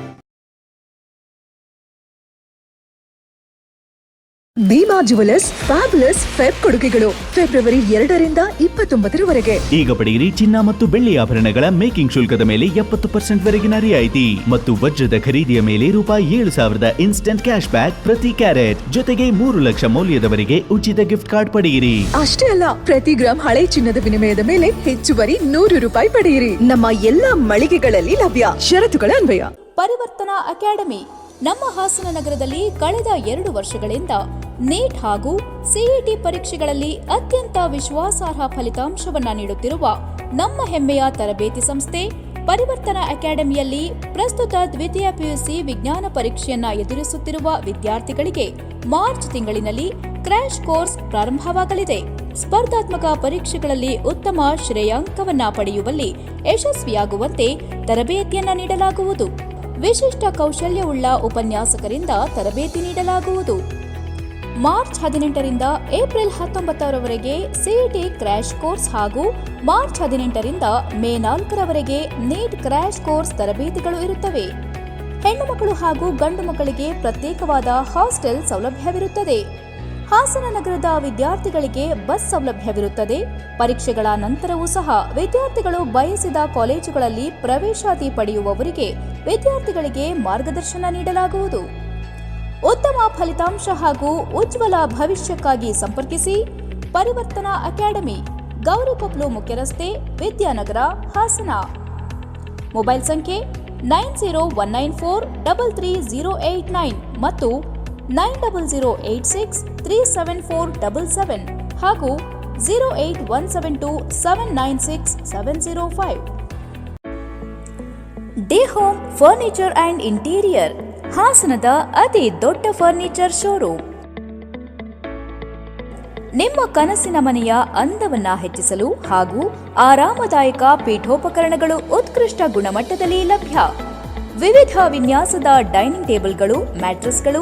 Bhima jewellers fabulous Feb ಕೊಡುಗೆಗಳು ಫೆಬ್ರವರಿ ಎರಡರಿಂದ ಇಪ್ಪತ್ತೊಂಬತ್ತರವರೆಗೆ. ಈಗ ಪಡೆಯಿರಿ ಚಿನ್ನ ಮತ್ತು ಬೆಳ್ಳಿ ಆಭರಣಗಳ ಮೇಕಿಂಗ್ ಶುಲ್ಕದ ಮೇಲೆ ಎಪ್ಪತ್ತು ಪರ್ಸೆಂಟ್ ವರೆಗಿನ ರಿಯಾಯಿತಿ ಮತ್ತು ವಜ್ರದ ಖರೀದಿಯ ಮೇಲೆ ರೂಪಾಯಿ ಏಳು ಸಾವಿರದ ಇನ್ಸ್ಟೆಂಟ್ ಕ್ಯಾಶ್ ಬ್ಯಾಕ್ ಪ್ರತಿ ಕ್ಯಾರೆಟ್. ಜೊತೆಗೆ ಮೂರು ಲಕ್ಷ ಮೌಲ್ಯದವರೆಗೆ ಉಚಿತ ಗಿಫ್ಟ್ ಕಾರ್ಡ್ ಪಡೆಯಿರಿ. ಅಷ್ಟೇ ಅಲ್ಲ ಪ್ರತಿ ಗ್ರಾಂ ಹಳೆ ಚಿನ್ನದ ವಿನಿಮಯದ ಮೇಲೆ ಹೆಚ್ಚುವರಿ ನೂರು ರೂಪಾಯಿ ಪಡೆಯಿರಿ. ನಮ್ಮ ಎಲ್ಲಾ ಮಳಿಗೆಗಳಲ್ಲಿ ಲಭ್ಯ ಷರತ್ತುಗಳ ಅನ್ವಯ. ಪರಿವರ್ತನಾ ಅಕಾಡೆಮಿ ನಮ್ಮ ಹಾಸನ ನಗರದಲ್ಲಿ ಕಳೆದ ಎರಡು ವರ್ಷಗಳಿಂದ ನೀಟ್ ಹಾಗೂ ಸಿಇಟಿ ಪರೀಕ್ಷೆಗಳಲ್ಲಿ ಅತ್ಯಂತ ವಿಶ್ವಾಸಾರ್ಹ ಫಲಿತಾಂಶವನ್ನ ನೀಡುತ್ತಿರುವ ನಮ್ಮ ಹೆಮ್ಮೆಯ ತರಬೇತಿ ಸಂಸ್ಥೆ ಪರಿವರ್ತನಾ ಅಕಾಡೆಮಿಯಲ್ಲಿ ಪ್ರಸ್ತುತ ದ್ವಿತೀಯ ಪಿಯುಸಿ ವಿಜ್ಞಾನ ಪರೀಕ್ಷೆಯನ್ನ ಎದುರಿಸುತ್ತಿರುವ ವಿದ್ಯಾರ್ಥಿಗಳಿಗೆ ಮಾರ್ಚ್ ತಿಂಗಳಿನಲ್ಲಿ ಕ್ರ್ಯಾಶ್ ಕೋರ್ಸ್ ಪ್ರಾರಂಭವಾಗಲಿದೆ. ಸ್ಪರ್ಧಾತ್ಮಕ ಪರೀಕ್ಷೆಗಳಲ್ಲಿ ಉತ್ತಮ ಶ್ರೇಯಾಂಕವನ್ನ ಪಡೆಯುವಲ್ಲಿ ಯಶಸ್ವಿಯಾಗುವಂತೆ ತರಬೇತಿಯನ್ನ ನೀಡಲಾಗುವುದು. ವಿಶಿಷ್ಟ ಕೌಶಲ್ಯವುಳ್ಳ ಉಪನ್ಯಾಸಕರಿಂದ ತರಬೇತಿ ನೀಡಲಾಗುವುದು. ಮಾರ್ಚ್ ಹದಿನೆಂಟರಿಂದ ಏಪ್ರಿಲ್ ಹತ್ತೊಂಬತ್ತರವರೆಗೆ ಸಿಇಟಿ ಕ್ರ್ಯಾಶ್ ಕೋರ್ಸ್ ಹಾಗೂ ಮಾರ್ಚ್ ಹದಿನೆಂಟರಿಂದ ಮೇ ನಾಲ್ಕರವರೆಗೆ ನೀಟ್ ಕ್ರ್ಯಾಶ್ ಕೋರ್ಸ್ ತರಬೇತಿಗಳು ಇರುತ್ತವೆ. ಹೆಣ್ಣು ಮಕ್ಕಳು ಹಾಗೂ ಗಂಡು ಮಕ್ಕಳಿಗೆ ಪ್ರತ್ಯೇಕವಾದ ಹಾಸ್ಟೆಲ್ ಸೌಲಭ್ಯವಿರುತ್ತದೆ. ಹಾಸನ ನಗರದ ವಿದ್ಯಾರ್ಥಿಗಳಿಗೆ ಬಸ್ ಸೌಲಭ್ಯವಿರುತ್ತದೆ. ಪರೀಕ್ಷೆಗಳ ನಂತರವೂ ಸಹ ವಿದ್ಯಾರ್ಥಿಗಳು ಬಯಸಿದ ಕಾಲೇಜುಗಳಲ್ಲಿ ಪ್ರವೇಶಾತಿ ಪಡೆಯುವವರಿಗೆ ವಿದ್ಯಾರ್ಥಿಗಳಿಗೆ ಮಾರ್ಗದರ್ಶನ ನೀಡಲಾಗುವುದು. ಉತ್ತಮ ಫಲಿತಾಂಶ ಹಾಗೂ ಉಜ್ವಲ ಭವಿಷ್ಯಕ್ಕಾಗಿ ಸಂಪರ್ಕಿಸಿ ಪರಿವರ್ತನಾ ಅಕಾಡೆಮಿ ಗೌರಿಕೊಪ್ಲು ಮುಖ್ಯ ರಸ್ತೆ ವಿದ್ಯಾನಗರ, ಹಾಸನ. ಮೊಬೈಲ್ ಸಂಖ್ಯೆ nine zero one nine four double three zero eight nine ಮತ್ತು nine double zero eight six three seven four double seven ಹಾಗೂ zero eight one seven two seven nine six seven zero five. D home, furniture and interior, ಹಾಸನದ ಅತಿ ದೊಡ್ಡ furniture showroom. ನಿಮ್ಮ ಕನಸಿನ ಮನೆಯ ಅಂದವನ್ನ ಹೆಚ್ಚಿಸಲು ಹಾಗೂ ಆರಾಮದಾಯಕ ಪೀಠೋಪಕರಣಗಳು ಉತ್ಕೃಷ್ಟ ಗುಣಮಟ್ಟದಲ್ಲಿ ಲಭ್ಯ. ವಿವಿಧ ವಿನ್ಯಾಸದ ಡೈನಿಂಗ್ ಟೇಬಲ್ಗಳು, ಮ್ಯಾಟ್ರೆಸ್ಗಳು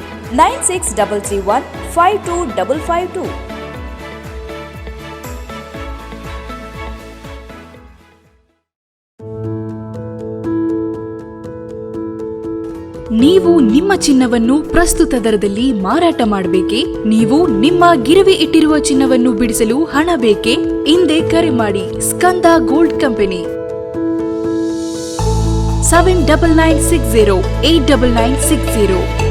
nine six double three one five two double five two. ನೀವು ನಿಮ್ಮ ಚಿನ್ನವನ್ನು ಪ್ರಸ್ತುತ ದರದಲ್ಲಿ ಮಾರಾಟ ಮಾಡಬೇಕೇ? ನೀವು ನಿಮ್ಮ ಗಿರವಿ ಇಟ್ಟಿರುವ ಚಿನ್ನವನ್ನು ಬಿಡಿಸಲು ಹಣ ಬೇಕೇ? ಹಿಂದೆ ಕರೆ ಮಾಡಿ Skanda gold company. Seven double nine six zero, eight double nine six zero.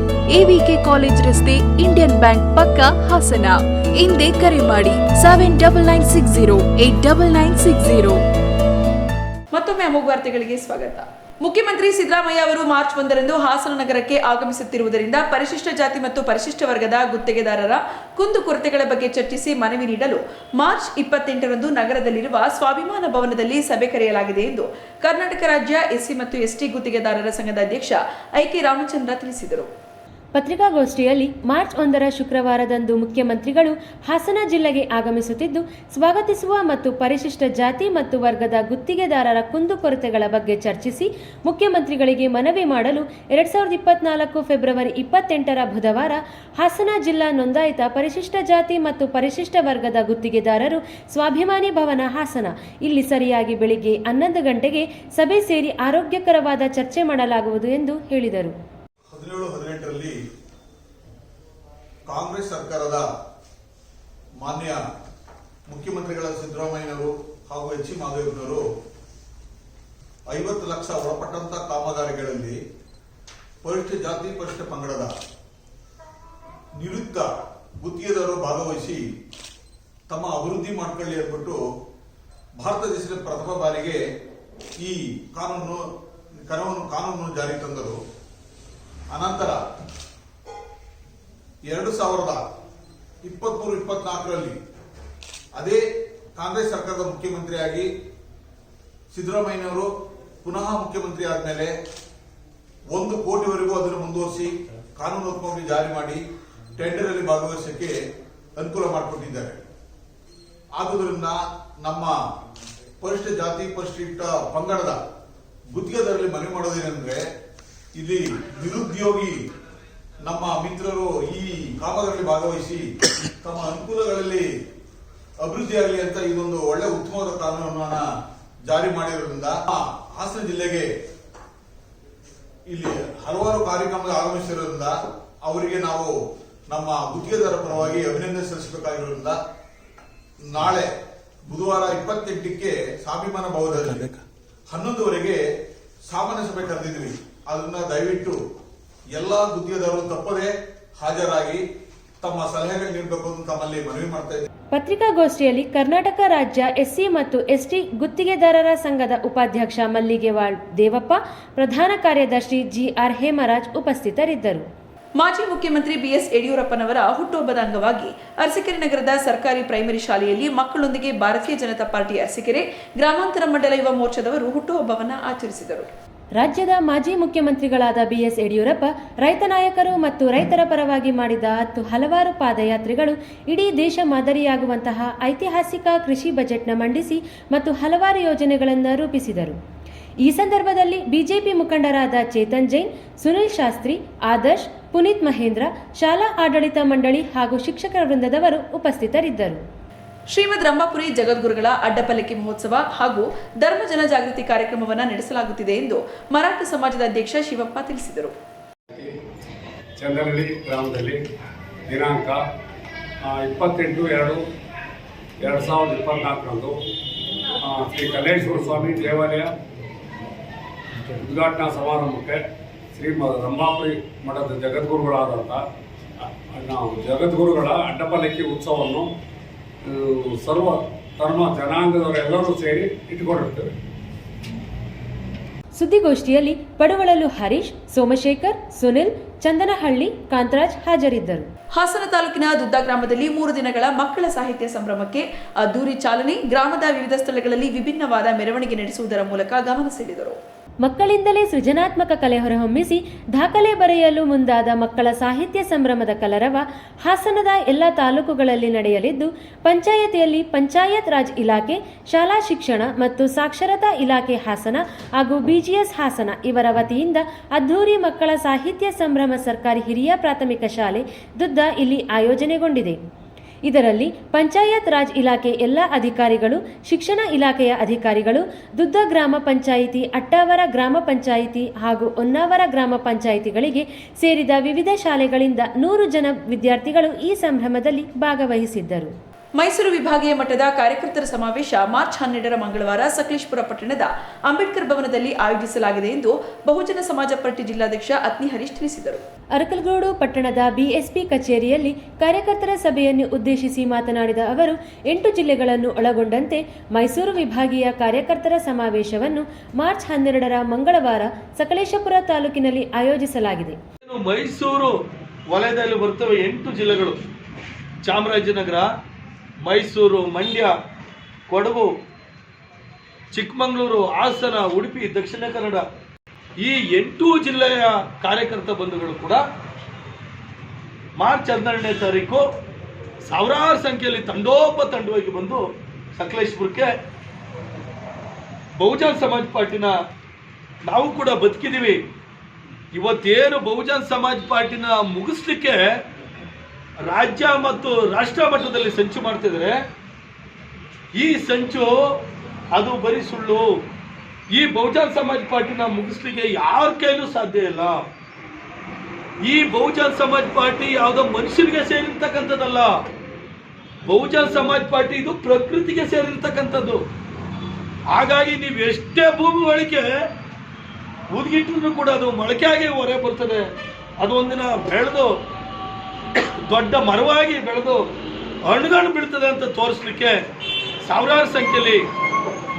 AVK college ರಸ್ತೆ ಇಂಡಿಯನ್ ಬ್ಯಾಂಕ್ ಪಕ್ಕ ಹಾಸನ. ಹಿಂದೆ ಕರೆ ಮಾಡಿ seven double nine six zero eight double nine six zero ಮತ್ತೊಮ್ಮೆ ಅಮೋಘ ವಾರ್ತೆಗಳಿಗೆ ಸ್ವಾಗತ. ಮುಖ್ಯಮಂತ್ರಿ ಸಿದ್ದರಾಮಯ್ಯ ಅವರು ಮಾರ್ಚ್ ಒಂದರಂದು ಹಾಸನ ನಗರಕ್ಕೆ ಆಗಮಿಸುತ್ತಿರುವುದರಿಂದ ಪರಿಶಿಷ್ಟ ಜಾತಿ ಮತ್ತು ಪರಿಶಿಷ್ಟ ವರ್ಗದ ಗುತ್ತಿಗೆದಾರರ ಕುಂದುಕೊರತೆಗಳ ಬಗ್ಗೆ ಚರ್ಚಿಸಿ ಮನವಿ ನೀಡಲು ಮಾರ್ಚ್ ಇಪ್ಪತ್ತೆಂಟರಂದು ನಗರದಲ್ಲಿರುವ ಸ್ವಾಭಿಮಾನ ಭವನದಲ್ಲಿ ಸಭೆ ಕರೆಯಲಾಗಿದೆ ಎಂದು ಕರ್ನಾಟಕ ರಾಜ್ಯ ಎಸ್ಸಿ ಮತ್ತು ಎಸ್ಟಿ ಗುತ್ತಿಗೆದಾರರ ಸಂಘದ ಅಧ್ಯಕ್ಷ ಐಕೆ ರಾಮಚಂದ್ರ ತಿಳಿಸಿದರು. ಪತ್ರಿಕಾಗೋಷ್ಠಿಯಲ್ಲಿ ಮಾರ್ಚ್ ಒಂದರ ಶುಕ್ರವಾರದಂದು ಮುಖ್ಯಮಂತ್ರಿಗಳು ಹಾಸನ ಜಿಲ್ಲೆಗೆ ಆಗಮಿಸುತ್ತಿದ್ದು, ಸ್ವಾಗತಿಸುವ ಮತ್ತು ಪರಿಶಿಷ್ಟ ಜಾತಿ ಮತ್ತು ವರ್ಗದ ಗುತ್ತಿಗೆದಾರರ ಕುಂದುಕೊರತೆಗಳ ಬಗ್ಗೆ ಚರ್ಚಿಸಿ ಮುಖ್ಯಮಂತ್ರಿಗಳಿಗೆ ಮನವಿ ಮಾಡಲು ಎರಡ್ ಸಾವಿರದ ಇಪ್ಪತ್ನಾಲ್ಕು ಫೆಬ್ರವರಿ ಇಪ್ಪತ್ತೆಂಟರ ಬುಧವಾರ ಹಾಸನ ಜಿಲ್ಲಾ ನೋಂದಾಯಿತ ಪರಿಶಿಷ್ಟ ಜಾತಿ ಮತ್ತು ಪರಿಶಿಷ್ಟ ವರ್ಗದ ಗುತ್ತಿಗೆದಾರರು ಸ್ವಾಭಿಮಾನಿ ಭವನ ಹಾಸನ. ಇಲ್ಲಿ ಸರಿಯಾಗಿ ಬೆಳಿಗ್ಗೆ ಹನ್ನೊಂದು ಗಂಟೆಗೆ ಸಭೆ ಸೇರಿ ಆರೋಗ್ಯಕರವಾದ ಚರ್ಚೆ ಮಾಡಲಾಗುವುದು ಎಂದು ಹೇಳಿದರು. ಹದಿನೇಳು, ಹದಿನೆಂಟರಲ್ಲಿ ಕಾಂಗ್ರೆಸ್ ಸರ್ಕಾರದ ಮಾನ್ಯ ಮುಖ್ಯಮಂತ್ರಿಗಳ ಸಿದ್ದರಾಮಯ್ಯನವರು ಹಾಗೂ ಎಚ್ ಸಿ ಮಾದೇವನವರು ಐವತ್ತು ಲಕ್ಷ ಒಳಪಟ್ಟಂತ ಕಾಮಗಾರಿಗಳಲ್ಲಿ ಪರಿಷ್ಠ ಜಾತಿ, ಪರಿಷ್ಠ ಪಂಗಡದ ನಿವೃತ್ತ ಗುತ್ತಿಗೆದಾರರು ಭಾಗವಹಿಸಿ ತಮ್ಮ ಅಭಿವೃದ್ಧಿ ಮಾಡ್ಕೊಳ್ಳಿ ಅಂದ್ಬಿಟ್ಟು ಭಾರತ ದೇಶದ ಪ್ರಥಮ ಬಾರಿಗೆ ಈ ಕಾನೂನು ಕಾನೂನು ಕಾನೂನು ಜಾರಿ ತಂದರು. ಅನಂತರ ಎರಡು ಸಾವಿರದ ಇಪ್ಪತ್ಮೂರು, ಇಪ್ಪತ್ನಾಲ್ಕರಲ್ಲಿ ಅದೇ ಕಾಂಗ್ರೆಸ್ ಸರ್ಕಾರದ ಮುಖ್ಯಮಂತ್ರಿಯಾಗಿ ಸಿದ್ದರಾಮಯ್ಯನವರು ಪುನಃ ಮುಖ್ಯಮಂತ್ರಿ ಆದಮೇಲೆ ಒಂದು ಕೋಟಿವರೆಗೂ ಅದನ್ನು ಮುಂದುವರಿಸಿ ಕಾನೂನಾತ್ಮಕವಾಗಿ ಜಾರಿ ಮಾಡಿ ಟೆಂಡರ್ ಅಲ್ಲಿ ಭಾಗವಹಿಸಕ್ಕೆ ಅನುಕೂಲ ಮಾಡಿಕೊಟ್ಟಿದ್ದಾರೆ. ಆದುದರಿಂದ ನಮ್ಮ ಪರಿಷ್ಠ ಜಾತಿ ಪರಿಶಿಷ್ಟ ಪಂಗಡದ ಗುತ್ತಿಗೆದಾರರಲ್ಲಿ ಮನವಿ ಮಾಡೋದೇನೆಂದ್ರೆ ಇಲ್ಲಿ ನಿರುದ್ಯೋಗಿ ನಮ್ಮ ಮಿತ್ರರು ಈ ಕಾಮಗಳಲ್ಲಿ ಭಾಗವಹಿಸಿ ತಮ್ಮ ಅನುಕೂಲಗಳಲ್ಲಿ ಅಭಿವೃದ್ಧಿಯಾಗಲಿ ಅಂತ ಇದೊಂದು ಒಳ್ಳೆ ಉತ್ತಮವಾದ ಕಾನೂನನ್ನ ಜಾರಿ ಮಾಡಿರೋದ್ರಿಂದ ಹಾಸನ ಜಿಲ್ಲೆಗೆ ಇಲ್ಲಿ ಹಲವಾರು ಕಾರ್ಯಕ್ರಮಗಳು ಆಗಮಿಸಿರೋದ್ರಿಂದ ಅವರಿಗೆ ನಾವು ನಮ್ಮ ಗುತ್ತಿಗೆದಾರ ಪರವಾಗಿ ಅಭಿನಂದನೆ ಸಲ್ಲಿಸಬೇಕಾಗಿರೋದ್ರಿಂದ ನಾಳೆ ಬುಧವಾರ ಇಪ್ಪತ್ತೆಂಟಕ್ಕೆ ಸ್ವಾಭಿಮಾನ ಭವನದಲ್ಲಿ ಹನ್ನೊಂದುವರೆಗೆ ಸಾಮಾನ್ಯ ಸಭೆ ಕರೆದಿದ್ವಿ ಅದನ್ನ ದಯವಿಟ್ಟು ಎಲ್ಲಾ ಗುತ್ತಿಗೆದಾರರು ತಪ್ಪದೆ ಹಾಜರಾಗಿ ತಮ್ಮ ಸಲಹೆಗಳು ನೀಡಬೇಕು ಅಂತ ತಮ್ಮಲ್ಲಿ ಮನವಿ ಮಾಡ್ತಾ ಇದ್ದೀನಿ ಪತ್ರಿಕಾಗೋಷ್ಠಿಯಲ್ಲಿ ಕರ್ನಾಟಕ ರಾಜ್ಯ ಎಸ್ಸಿ ಮತ್ತು ಎಸ್ಟಿ ಗುತ್ತಿಗೆದಾರರ ಸಂಘದ ಉಪಾಧ್ಯಕ್ಷ ಮಲ್ಲಿಗೆವಾಳ್ ದೇವಪ್ಪ ಪ್ರಧಾನ ಕಾರ್ಯದರ್ಶಿ ಜಿಆರ್ ಹೇಮರಾಜ್ ಉಪಸ್ಥಿತರಿದ್ದರು. ಮಾಜಿ ಮುಖ್ಯಮಂತ್ರಿ ಬಿಎಸ್ ಯಡಿಯೂರಪ್ಪನವರ ಹುಟ್ಟುಹಬ್ಬದ ಅಂಗವಾಗಿ ಅರಸಿಕೆರೆ ನಗರದ ಸರ್ಕಾರಿ ಪ್ರೈಮರಿ ಶಾಲೆಯಲ್ಲಿ ಮಕ್ಕಳೊಂದಿಗೆ ಭಾರತೀಯ ಜನತಾ ಪಾರ್ಟಿ ಅರಸಿಕೆರೆ ಗ್ರಾಮಾಂತರ ಮಂಡಲ ಯುವ ಮೋರ್ಚಾದವರು ಹುಟ್ಟುಹಬ್ಬವನ್ನು ಆಚರಿಸಿದರು. ರಾಜ್ಯದ ಮಾಜಿ ಮುಖ್ಯಮಂತ್ರಿಗಳಾದ ಬಿಎಸ್ ಯಡಿಯೂರಪ್ಪ, ರೈತ ನಾಯಕರು ಮತ್ತು ರೈತರ ಪರವಾಗಿ ಮಾಡಿದ ಹತ್ತು ಹಲವಾರು ಪಾದಯಾತ್ರೆಗಳು ಇಡೀ ದೇಶ ಮಾದರಿಯಾಗುವಂತಹ ಐತಿಹಾಸಿಕ ಕೃಷಿ ಬಜೆಟ್ನ ಮಂಡಿಸಿ ಮತ್ತು ಹಲವಾರು ಯೋಜನೆಗಳನ್ನು ರೂಪಿಸಿದರು. ಈ ಸಂದರ್ಭದಲ್ಲಿ ಬಿಜೆಪಿ ಮುಖಂಡರಾದ ಚೇತನ್ ಜೈನ್, ಸುನಿಲ್ ಶಾಸ್ತ್ರಿ, ಆದರ್ಶ್, ಪುನೀತ್ ಮಹೇಂದ್ರ, ಶಾಲಾ ಆಡಳಿತ ಮಂಡಳಿ ಹಾಗೂ ಶಿಕ್ಷಕರ ವೃಂದದವರು ಉಪಸ್ಥಿತರಿದ್ದರು. ಶ್ರೀಮದ್ ರಂಭಾಪುರಿ ಜಗದ್ಗುರುಗಳ ಅಡ್ಡಪಲ್ಲಕ್ಕಿ ಮಹೋತ್ಸವ ಹಾಗೂ ಧರ್ಮ ಜನಜಾಗೃತಿ ಕಾರ್ಯಕ್ರಮವನ್ನು ನಡೆಸಲಾಗುತ್ತಿದೆ ಎಂದು ಮರಾಠ ಸಮಾಜದ ಅಧ್ಯಕ್ಷ ಶಿವಪ್ಪ ತಿಳಿಸಿದರು. ಚಂದನಹಳ್ಳಿ ಗ್ರಾಮದಲ್ಲಿ ದಿನಾಂಕ ಇಪ್ಪತ್ತೆಂಟು ಎರಡು ಎರಡು ಸಾವಿರದ ಇಪ್ಪತ್ನಾಲ್ಕರಂದು ಶ್ರೀ ಕಲ್ಲೇಶ್ವರ ಸ್ವಾಮಿ ದೇವಾಲಯ ಉದ್ಘಾಟನಾ ಸಮಾರಂಭಕ್ಕೆ ಶ್ರೀ ರಂಭಾಪುರಿ ಮಠದ ಜಗದ್ಗುರುಗಳಾದಂಥ ನಾವು ಜಗದ್ಗುರುಗಳ ಅಡ್ಡಪಲ್ಲಕ್ಕಿ ಉತ್ಸವವನ್ನು ಸರ್ವ ಧರ್ಮ ಜನಾಂಗದವರೆಲ್ಲರೂ ಸೇರಿ ಇಟ್ಟುಕೊಂಡಿರ್ತೇವೆ. ಸುದ್ದಿಗೋಷ್ಠಿಯಲ್ಲಿ ಪಡುವಳಲು ಹರೀಶ್ ಸೋಮಶೇಖರ್ ಸುನಿಲ್ ಚಂದನಹಳ್ಳಿ ಕಾಂತರಾಜ್ ಹಾಜರಿದ್ದರು. ಹಾಸನ ತಾಲೂಕಿನ ದುದ್ದ ಗ್ರಾಮದಲ್ಲಿ ಮೂರು ದಿನಗಳ ಮಕ್ಕಳ ಸಾಹಿತ್ಯ ಸಂಭ್ರಮಕ್ಕೆ ಅದ್ದೂರಿ ಚಾಲನೆ ಗ್ರಾಮದ ವಿವಿಧ ಸ್ಥಳಗಳಲ್ಲಿ ವಿಭಿನ್ನವಾದ ಮೆರವಣಿಗೆ ನಡೆಸುವುದರ ಮೂಲಕ ಗಮನ ಸೆಳೆದರು. ಮಕ್ಕಳಿಂದಲೇ ಸೃಜನಾತ್ಮಕ ಕಲೆ ಹೊರಹೊಮ್ಮಿಸಿ ದಾಖಲೆ ಬರೆಯಲು ಮುಂದಾದ ಮಕ್ಕಳ ಸಾಹಿತ್ಯ ಸಂಭ್ರಮದ ಕಲರವ ಹಾಸನದ ಎಲ್ಲ ತಾಲೂಕುಗಳಲ್ಲಿ ನಡೆಯಲಿದ್ದು, ಪಂಚಾಯತಿಯಲ್ಲಿ ಪಂಚಾಯತ್ ರಾಜ್ ಇಲಾಖೆ, ಶಾಲಾ ಶಿಕ್ಷಣ ಮತ್ತು ಸಾಕ್ಷರತಾ ಇಲಾಖೆ ಹಾಸನ ಹಾಗೂ ಬಿಜಿಎಸ್ ಹಾಸನ ಇವರ ವತಿಯಿಂದ ಅದ್ಧೂರಿ ಮಕ್ಕಳ ಸಾಹಿತ್ಯ ಸಂಭ್ರಮ ಸರ್ಕಾರಿ ಹಿರಿಯ ಪ್ರಾಥಮಿಕ ಶಾಲೆ ದುದ್ದ ಇಲ್ಲಿ ಆಯೋಜನೆಗೊಂಡಿದೆ. ಇದರಲ್ಲಿ ಪಂಚಾಯತ್ ರಾಜ್ ಇಲಾಖೆ ಎಲ್ಲ ಅಧಿಕಾರಿಗಳು, ಶಿಕ್ಷಣ ಇಲಾಖೆಯ ಅಧಿಕಾರಿಗಳು, ದುದ್ದ ಗ್ರಾಮ ಪಂಚಾಯಿತಿ, ಅಟ್ಟಾವರ ಗ್ರಾಮ ಪಂಚಾಯಿತಿ ಹಾಗೂ ಹೊನ್ನಾವರ ಗ್ರಾಮ ಪಂಚಾಯಿತಿಗಳಿಗೆ ಸೇರಿದ ವಿವಿಧ ಶಾಲೆಗಳಿಂದ ನೂರು ಜನ ವಿದ್ಯಾರ್ಥಿಗಳು ಈ ಸಂಭ್ರಮದಲ್ಲಿ ಭಾಗವಹಿಸಿದ್ದರು. ಮೈಸೂರು ವಿಭಾಗೀಯ ಮಟ್ಟದ ಕಾರ್ಯಕರ್ತರ ಸಮಾವೇಶ ಮಾರ್ಚ್ ಹನ್ನೆರಡರ ಮಂಗಳವಾರ ಸಕಲೇಶ್ಪುರ ಪಟ್ಟಣದ ಅಂಬೇಡ್ಕರ್ ಭವನದಲ್ಲಿ ಆಯೋಜಿಸಲಾಗಿದೆ ಎಂದು ಬಹುಜನ ಸಮಾಜ ಪಾರ್ಟಿ ಜಿಲ್ಲಾಧ್ಯಕ್ಷ ಅತ್ನಿ ಹರೀಶ್ ತಿಳಿಸಿದರು. ಅರಕಲಗೂಡು ಪಟ್ಟಣದ ಬಿಎಸ್ಪಿ ಕಚೇರಿಯಲ್ಲಿ ಕಾರ್ಯಕರ್ತರ ಸಭೆಯನ್ನು ಉದ್ದೇಶಿಸಿ ಮಾತನಾಡಿದ ಅವರು ಎಂಟು ಜಿಲ್ಲೆಗಳನ್ನು ಒಳಗೊಂಡಂತೆ ಮೈಸೂರು ವಿಭಾಗೀಯ ಕಾರ್ಯಕರ್ತರ ಸಮಾವೇಶವನ್ನು ಮಾರ್ಚ್ ಹನ್ನೆರಡರ ಮಂಗಳವಾರ ಸಕಲೇಶಪುರ ತಾಲೂಕಿನಲ್ಲಿ ಆಯೋಜಿಸಲಾಗಿದೆ. ಮೈಸೂರು ವಲಯದಲ್ಲಿ ಬರ್ತವೆ ಎಂಟು ಜಿಲ್ಲೆಗಳು. ಚಾಮರಾಜನಗರ ಮೈಸೂರು, ಮಂಡ್ಯ, ಕೊಡಗು, ಚಿಕ್ಕಮಗಳೂರು, ಹಾಸನ, ಉಡುಪಿ, ದಕ್ಷಿಣ ಕನ್ನಡ ಈ ಎಂಟು ಜಿಲ್ಲೆಯ ಕಾರ್ಯಕರ್ತ ಬಂಧುಗಳು ಕೂಡ ಮಾರ್ಚ್ ಹನ್ನೆರಡನೇ ತಾರೀಕು ಸಾವಿರಾರು ಸಂಖ್ಯೆಯಲ್ಲಿ ತಂಡೋಪ ತಂಡವಾಗಿ ಬಂದು ಸಕಲೇಶ್ಪುರಕ್ಕೆ ಬಹುಜನ್ ಸಮಾಜ್ ಪಾರ್ಟಿನ ನಾವು ಕೂಡ ಬದುಕಿದ್ದೀವಿ. ಇವತ್ತೇನು ಬಹುಜನ್ ಸಮಾಜ್ ಪಾರ್ಟಿನ ಮುಗಿಸ್ಲಿಕ್ಕೆ ರಾಜ್ಯ ಮತ್ತು ರಾಷ್ಟ್ರ ಮಟ್ಟದಲ್ಲಿ ಸಂಚು ಮಾಡ್ತಿದ್ರೆ, ಈ ಸಂಚು ಅದು ಬರೀ ಸುಳ್ಳು. ಈ ಬಹುಜನ್ ಸಮಾಜ್ ಪಾರ್ಟಿನ ಮುಗಿಸ್ಲಿಕ್ಕೆ ಯಾರ ಕೈಲೂ ಸಾಧ್ಯ ಇಲ್ಲ. ಈ ಬಹುಜನ್ ಸಮಾಜ್ ಪಾರ್ಟಿ ಯಾವುದೋ ಮನುಷ್ಯರಿಗೆ ಸೇರಿರ್ತಕ್ಕಂಥದ್ದಲ್ಲ. ಬಹುಜನ್ ಸಮಾಜ್ ಪಾರ್ಟಿ ಇದು ಪ್ರಕೃತಿಗೆ ಸೇರಿರ್ತಕ್ಕಂಥದ್ದು. ಹಾಗಾಗಿ ನೀವು ಎಷ್ಟೇ ಭೂಮಿ ಒಳಗೆ ಉದ್ಗಿಟ್ಟಿದ್ರು ಕೂಡ ಅದು ಮೊಳಕೆ ಆಗಿ ಹೊರೆ ಬರ್ತದೆ. ಅದು ಒಂದಿನ ಬೆಳೆದು ದೊಡ್ಡ ಮರವಾಗಿ ಬೆಳೆದು ಹಣ್ಣುಗಳು ಬೀಳ್ತದೆ ಅಂತ ತೋರಿಸ್ಲಿಕ್ಕೆ ಸಾವಿರಾರು ಸಂಖ್ಯೆಯಲ್ಲಿ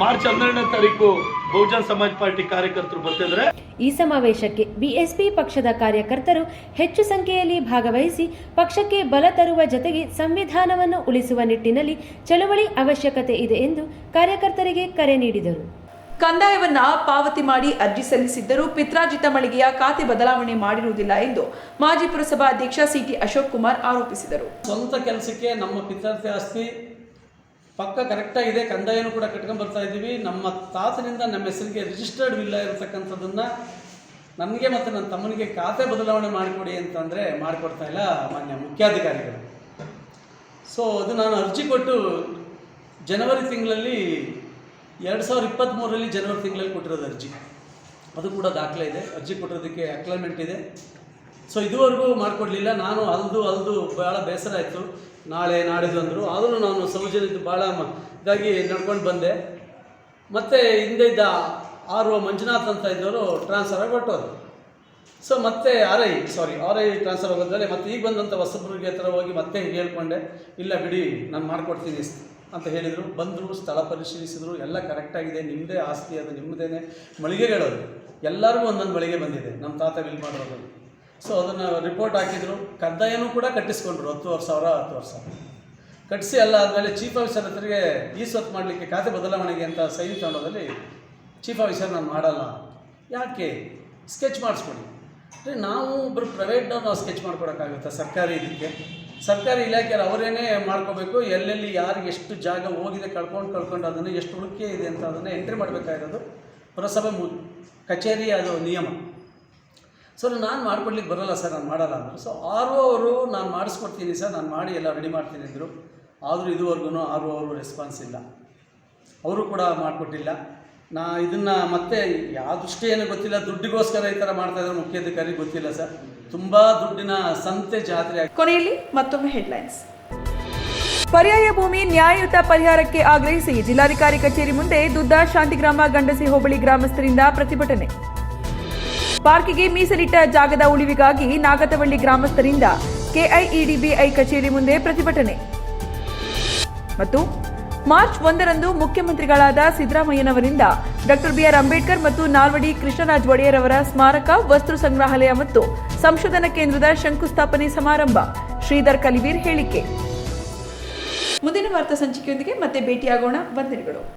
ಮಾರ್ಚ್ ಹನ್ನೆರಡನೇ ತಾರೀಕು ಬಹುಜನ್ ಸಮಾಜ್ ಪಾರ್ಟಿ ಕಾರ್ಯಕರ್ತರು ಬರ್ತಿದ್ರೆ ಈ ಸಮಾವೇಶಕ್ಕೆ ಬಿಎಸ್ಪಿ ಪಕ್ಷದ ಕಾರ್ಯಕರ್ತರು ಹೆಚ್ಚು ಸಂಖ್ಯೆಯಲ್ಲಿ ಭಾಗವಹಿಸಿ ಪಕ್ಷಕ್ಕೆ ಬಲ ತರುವ ಜೊತೆಗೆ ಸಂವಿಧಾನವನ್ನು ಉಳಿಸುವ ನಿಟ್ಟಿನಲ್ಲಿ ಚಳುವಳಿ ಅವಶ್ಯಕತೆ ಇದೆ ಎಂದು ಕಾರ್ಯಕರ್ತರಿಗೆ ಕರೆ ನೀಡಿದರು. ಕಂದಾಯವನ್ನ ಪಾವತಿ ಮಾಡಿ ಅರ್ಜಿ ಸಲ್ಲಿಸಿದ್ದರೂ ಪಿತ್ರಾರ್ಜಿತ ಮಳಿಗೆಯ ಖಾತೆ ಬದಲಾವಣೆ ಮಾಡಿರುವುದಿಲ್ಲ ಎಂದು ಮಾಜಿ ಪುರಸಭಾ ಅಧ್ಯಕ್ಷ ಸಿಟಿ ಅಶೋಕ್ ಕುಮಾರ್ ಆರೋಪಿಸಿದರು. ಸ್ವಂತ ಕೆಲಸಕ್ಕೆ ನಮ್ಮ ಪಿತ್ರಾರ್ಥಿ ಆಸ್ತಿ ಪಕ್ಕ ಕರೆಕ್ಟಾಗಿದೆ ಕಂದಾಯನೂ ಕೂಡ ಕಟ್ಕೊಂಡ್ ಬರ್ತಾ ಇದ್ದೀವಿ. ನಮ್ಮ ತಾತನಿಂದ ನಮ್ಮ ಹೆಸರಿಗೆ ರಿಜಿಸ್ಟರ್ಡ್ ಇಲ್ಲ ಇರತಕ್ಕಂಥದ್ದನ್ನು ನನಗೆ ಮತ್ತು ನನ್ನ ತಮ್ಮನಿಗೆ ಖಾತೆ ಬದಲಾವಣೆ ಮಾಡಿಕೊಡಿ ಅಂತಂದರೆ ಮಾಡಿಕೊಡ್ತಾ ಇಲ್ಲ ಮಾನ್ಯ ಮುಖ್ಯಾಧಿಕಾರಿಗಳು. ಸೊ ಅದು ನಾನು ಅರ್ಜಿ ಕೊಟ್ಟು ಜನವರಿ ತಿಂಗಳಲ್ಲಿ ಎರಡು ಸಾವಿರದ ಇಪ್ಪತ್ತ್ಮೂರರಲ್ಲಿ ಜನವರಿ ತಿಂಗಳಲ್ಲಿ ಕೊಟ್ಟಿರೋದು ಅರ್ಜಿ. ಅದು ಕೂಡ ದಾಖಲೆ ಇದೆ. ಅರ್ಜಿ ಕೊಟ್ಟಿರೋದಕ್ಕೆ ಅಕ್ಲೈಮೆಂಟ್ ಇದೆ. ಸೊ ಇದುವರೆಗೂ ಮಾಡಿಕೊಡ್ಲಿಲ್ಲ. ನಾನು ಅಲ್ದು ಅಲ್ದು ಭಾಳ ಬೇಸರ ಆಯಿತು. ನಾಳೆ ನಾಡಿದ್ದು ಅಂದರು. ಆದರೂ ನಾನು ಸೌಜನ್ಯದ್ದು ಭಾಳ ಇದಾಗಿ ನಡ್ಕೊಂಡು ಬಂದೆ. ಮತ್ತು ಹಿಂದೆ ಇದ್ದ ಆರ್ ಒ ಮಂಜುನಾಥ್ ಅಂತ ಇದ್ದವರು ಟ್ರಾನ್ಸ್ಫರ್ ಆಗಿ ಹೊಟ್ಟೋದು ಸೊ ಮತ್ತೆ R I sorry R I transfer ಆಗೋದ್ಮೇಲೆ ಮತ್ತೆ ಈಗ ಬಂದಂಥ ಹೊಸಬ್ರಿಗೆ ಹತ್ರ ಹೋಗಿ ಮತ್ತೆ ಹೇಳ್ಕೊಂಡೆ. ಇಲ್ಲ ಬಿಡಿ, ನಾನು ಮಾಡಿಕೊಡ್ತೀನಿ. ಅಂತ ಹೇಳಿದರು. ಬಂದರು, ಸ್ಥಳ ಪರಿಶೀಲಿಸಿದ್ರು. ಎಲ್ಲ ಕರೆಕ್ಟಾಗಿದೆ ನಿಮ್ಮದೇ ಆಸ್ತಿ ಅದು ನಿಮ್ಮದೇ ಮಳಿಗೆಗಳದು ಎಲ್ಲರಿಗೂ ಒಂದೊಂದು ಮಳಿಗೆ ಬಂದಿದೆ. ನಮ್ಮ ತಾತ ಬಿಲ್ ಮಾಡೋದು ಸೊ ಅದನ್ನು ರಿಪೋರ್ಟ್ ಹಾಕಿದ್ರು. ಕಡ್ಡಾಯನೂ ಕೂಡ ಕಟ್ಟಿಸ್ಕೊಂಡ್ರು. ಹತ್ತುವರೆ ಸಾವಿರ, ಹತ್ತು ವರ್ಷ. ಕಟ್ಟಿಸಿ ಎಲ್ಲ ಆದಮೇಲೆ ಚೀಫ್ ಆಫೀಸರ್ ಹತ್ರಿಗೆ ಈ ಸ್ವತ್ತು ಮಾಡಲಿಕ್ಕೆ ಖಾತೆ ಬದಲಾವಣೆಗೆ ಅಂತ ಸೈನ್ ತಗೊಂಡೋದಲ್ಲಿ ಚೀಫ್ ಆಫೀಸರ್ ನಾನು ಮಾಡಲ್ಲ. ಯಾಕೆ? ಸ್ಕೆಚ್ ಮಾಡಿಸ್ಕೊಡಿ. ಅಂದರೆ ನಾವು ಒಬ್ಬರು ಪ್ರೈವೇಟ್ನವ್ರು ನಾವು ಸ್ಕೆಚ್ ಮಾಡ್ಕೊಡೋಕ್ಕಾಗುತ್ತಾ ಸರ್ಕಾರಿ ಇದಕ್ಕೆ? ಸರ್ಕಾರಿ ಇಲಾಖೆಯವ್ರು ಅವರೇನೆ ಮಾಡ್ಕೋಬೇಕು, ಎಲ್ಲೆಲ್ಲಿ ಯಾರಿಗೆ ಎಷ್ಟು ಜಾಗ ಹೋಗಿದೆ ಕಳ್ಕೊಂಡು ಕಳ್ಕೊಂಡು ಅದನ್ನು ಎಷ್ಟು ಉಳಿಕೆ ಇದೆ ಅಂತ ಅದನ್ನು ಎಂಟ್ರಿ ಮಾಡಬೇಕಾಗಿರೋದು ಪುರಸಭೆ ಮು, ಕಚೇರಿ ಅದು ನಿಯಮ. ಸೊ ನಾನು ಮಾಡ್ಕೊಡ್ಲಿಕ್ಕೆ ಬರೋಲ್ಲ ಸರ್, ನಾನು ಮಾಡಲ್ಲ ಅಂದರು. ಸೊ ಆರ್ ಅವರು ನಾನು ಮಾಡಿಸ್ಕೊಡ್ತೀನಿ ಸರ್, ನಾನು ಮಾಡಿ ಎಲ್ಲ ರೆಡಿ ಮಾಡ್ತೀನಿ ಅಂದರು. ಆದರೂ ಇದುವರೆಗೂ ಆರ್ ಅವರು ರೆಸ್ಪಾನ್ಸ್ ಇಲ್ಲ. ಅವರು ಕೂಡ ಮಾಡಿಕೊಟ್ಟಿಲ್ಲ. ನಾ ಇದನ್ನು ಮತ್ತೆ ಯಾವ ದೃಷ್ಟಿ ಏನೂ ಗೊತ್ತಿಲ್ಲ, ದುಡ್ಡಿಗೋಸ್ಕರ ಈ ಥರ ಮಾಡ್ತಾ ಇದ್ದಾರೆ ಮುಖ್ಯಾಧಿಕಾರಿ ಗೊತ್ತಿಲ್ಲ ಸರ್. ತುಂಬ ದುಡ್ಡಿನ ಸಂತೆ ಜಾತ್ರೆ ಕೊನೆಯಲ್ಲಿ ಮತ್ತೊಮ್ಮೆ ಹೆಡ್ಲೈನ್ಸ್ ಪರ್ಯಾಯ ಭೂಮಿ ನ್ಯಾಯಯುತ ಪರಿಹಾರಕ್ಕೆ ಆಗ್ರಹಿಸಿ ಜಿಲ್ಲಾಧಿಕಾರಿ ಕಚೇರಿ ಮುಂದೆ ದುದ್ದ ಶಾಂತಿಗ್ರಾಮ ಗಂಡಸಿ ಹೋಬಳಿ ಗ್ರಾಮಸ್ಥರಿಂದ ಪ್ರತಿಭಟನೆ. ಪಾರ್ಕಿಗೆ ಮೀಸಲಿಟ್ಟ ಜಾಗದ ಉಳಿವಿಗಾಗಿ ನಾಗತವಳ್ಳಿ ಗ್ರಾಮಸ್ಥರಿಂದ ಕೆಐಇಡಿಬಿಐ ಕಚೇರಿ ಮುಂದೆ ಪ್ರತಿಭಟನೆ. ಮತ್ತು ಮಾರ್ಚ್ ಒಂದರಂದು ಮುಖ್ಯಮಂತ್ರಿಗಳಾದ ಸಿದ್ದರಾಮಯ್ಯನವರಿಂದ ಡಾಕ್ಟರ್ ಬಿಆರ್ ಅಂಬೇಡ್ಕರ್ ಮತ್ತು ನಾಲ್ವಡಿ ಕೃಷ್ಣರಾಜ್ ಒಡೆಯರ್ ಅವರ ಸ್ಮಾರಕ ವಸ್ತು ಸಂಗ್ರಹಾಲಯ ಮತ್ತು ಸಂಶೋಧನಾ ಕೇಂದ್ರದ ಶಂಕುಸ್ಥಾಪನೆ ಸಮಾರಂಭ. ಶ್ರೀಧರ್ ಕಲಿವೀರ್ ಹೇಳಿಕೆ. ಮುಂದಿನ ವಾರ್ತಾ ಸಂಚಿಕೆಯೊಂದಿಗೆ ಮತ್ತೆ ಭೇಟಿಯಾಗೋಣ. ವಂದನೆಗಳು.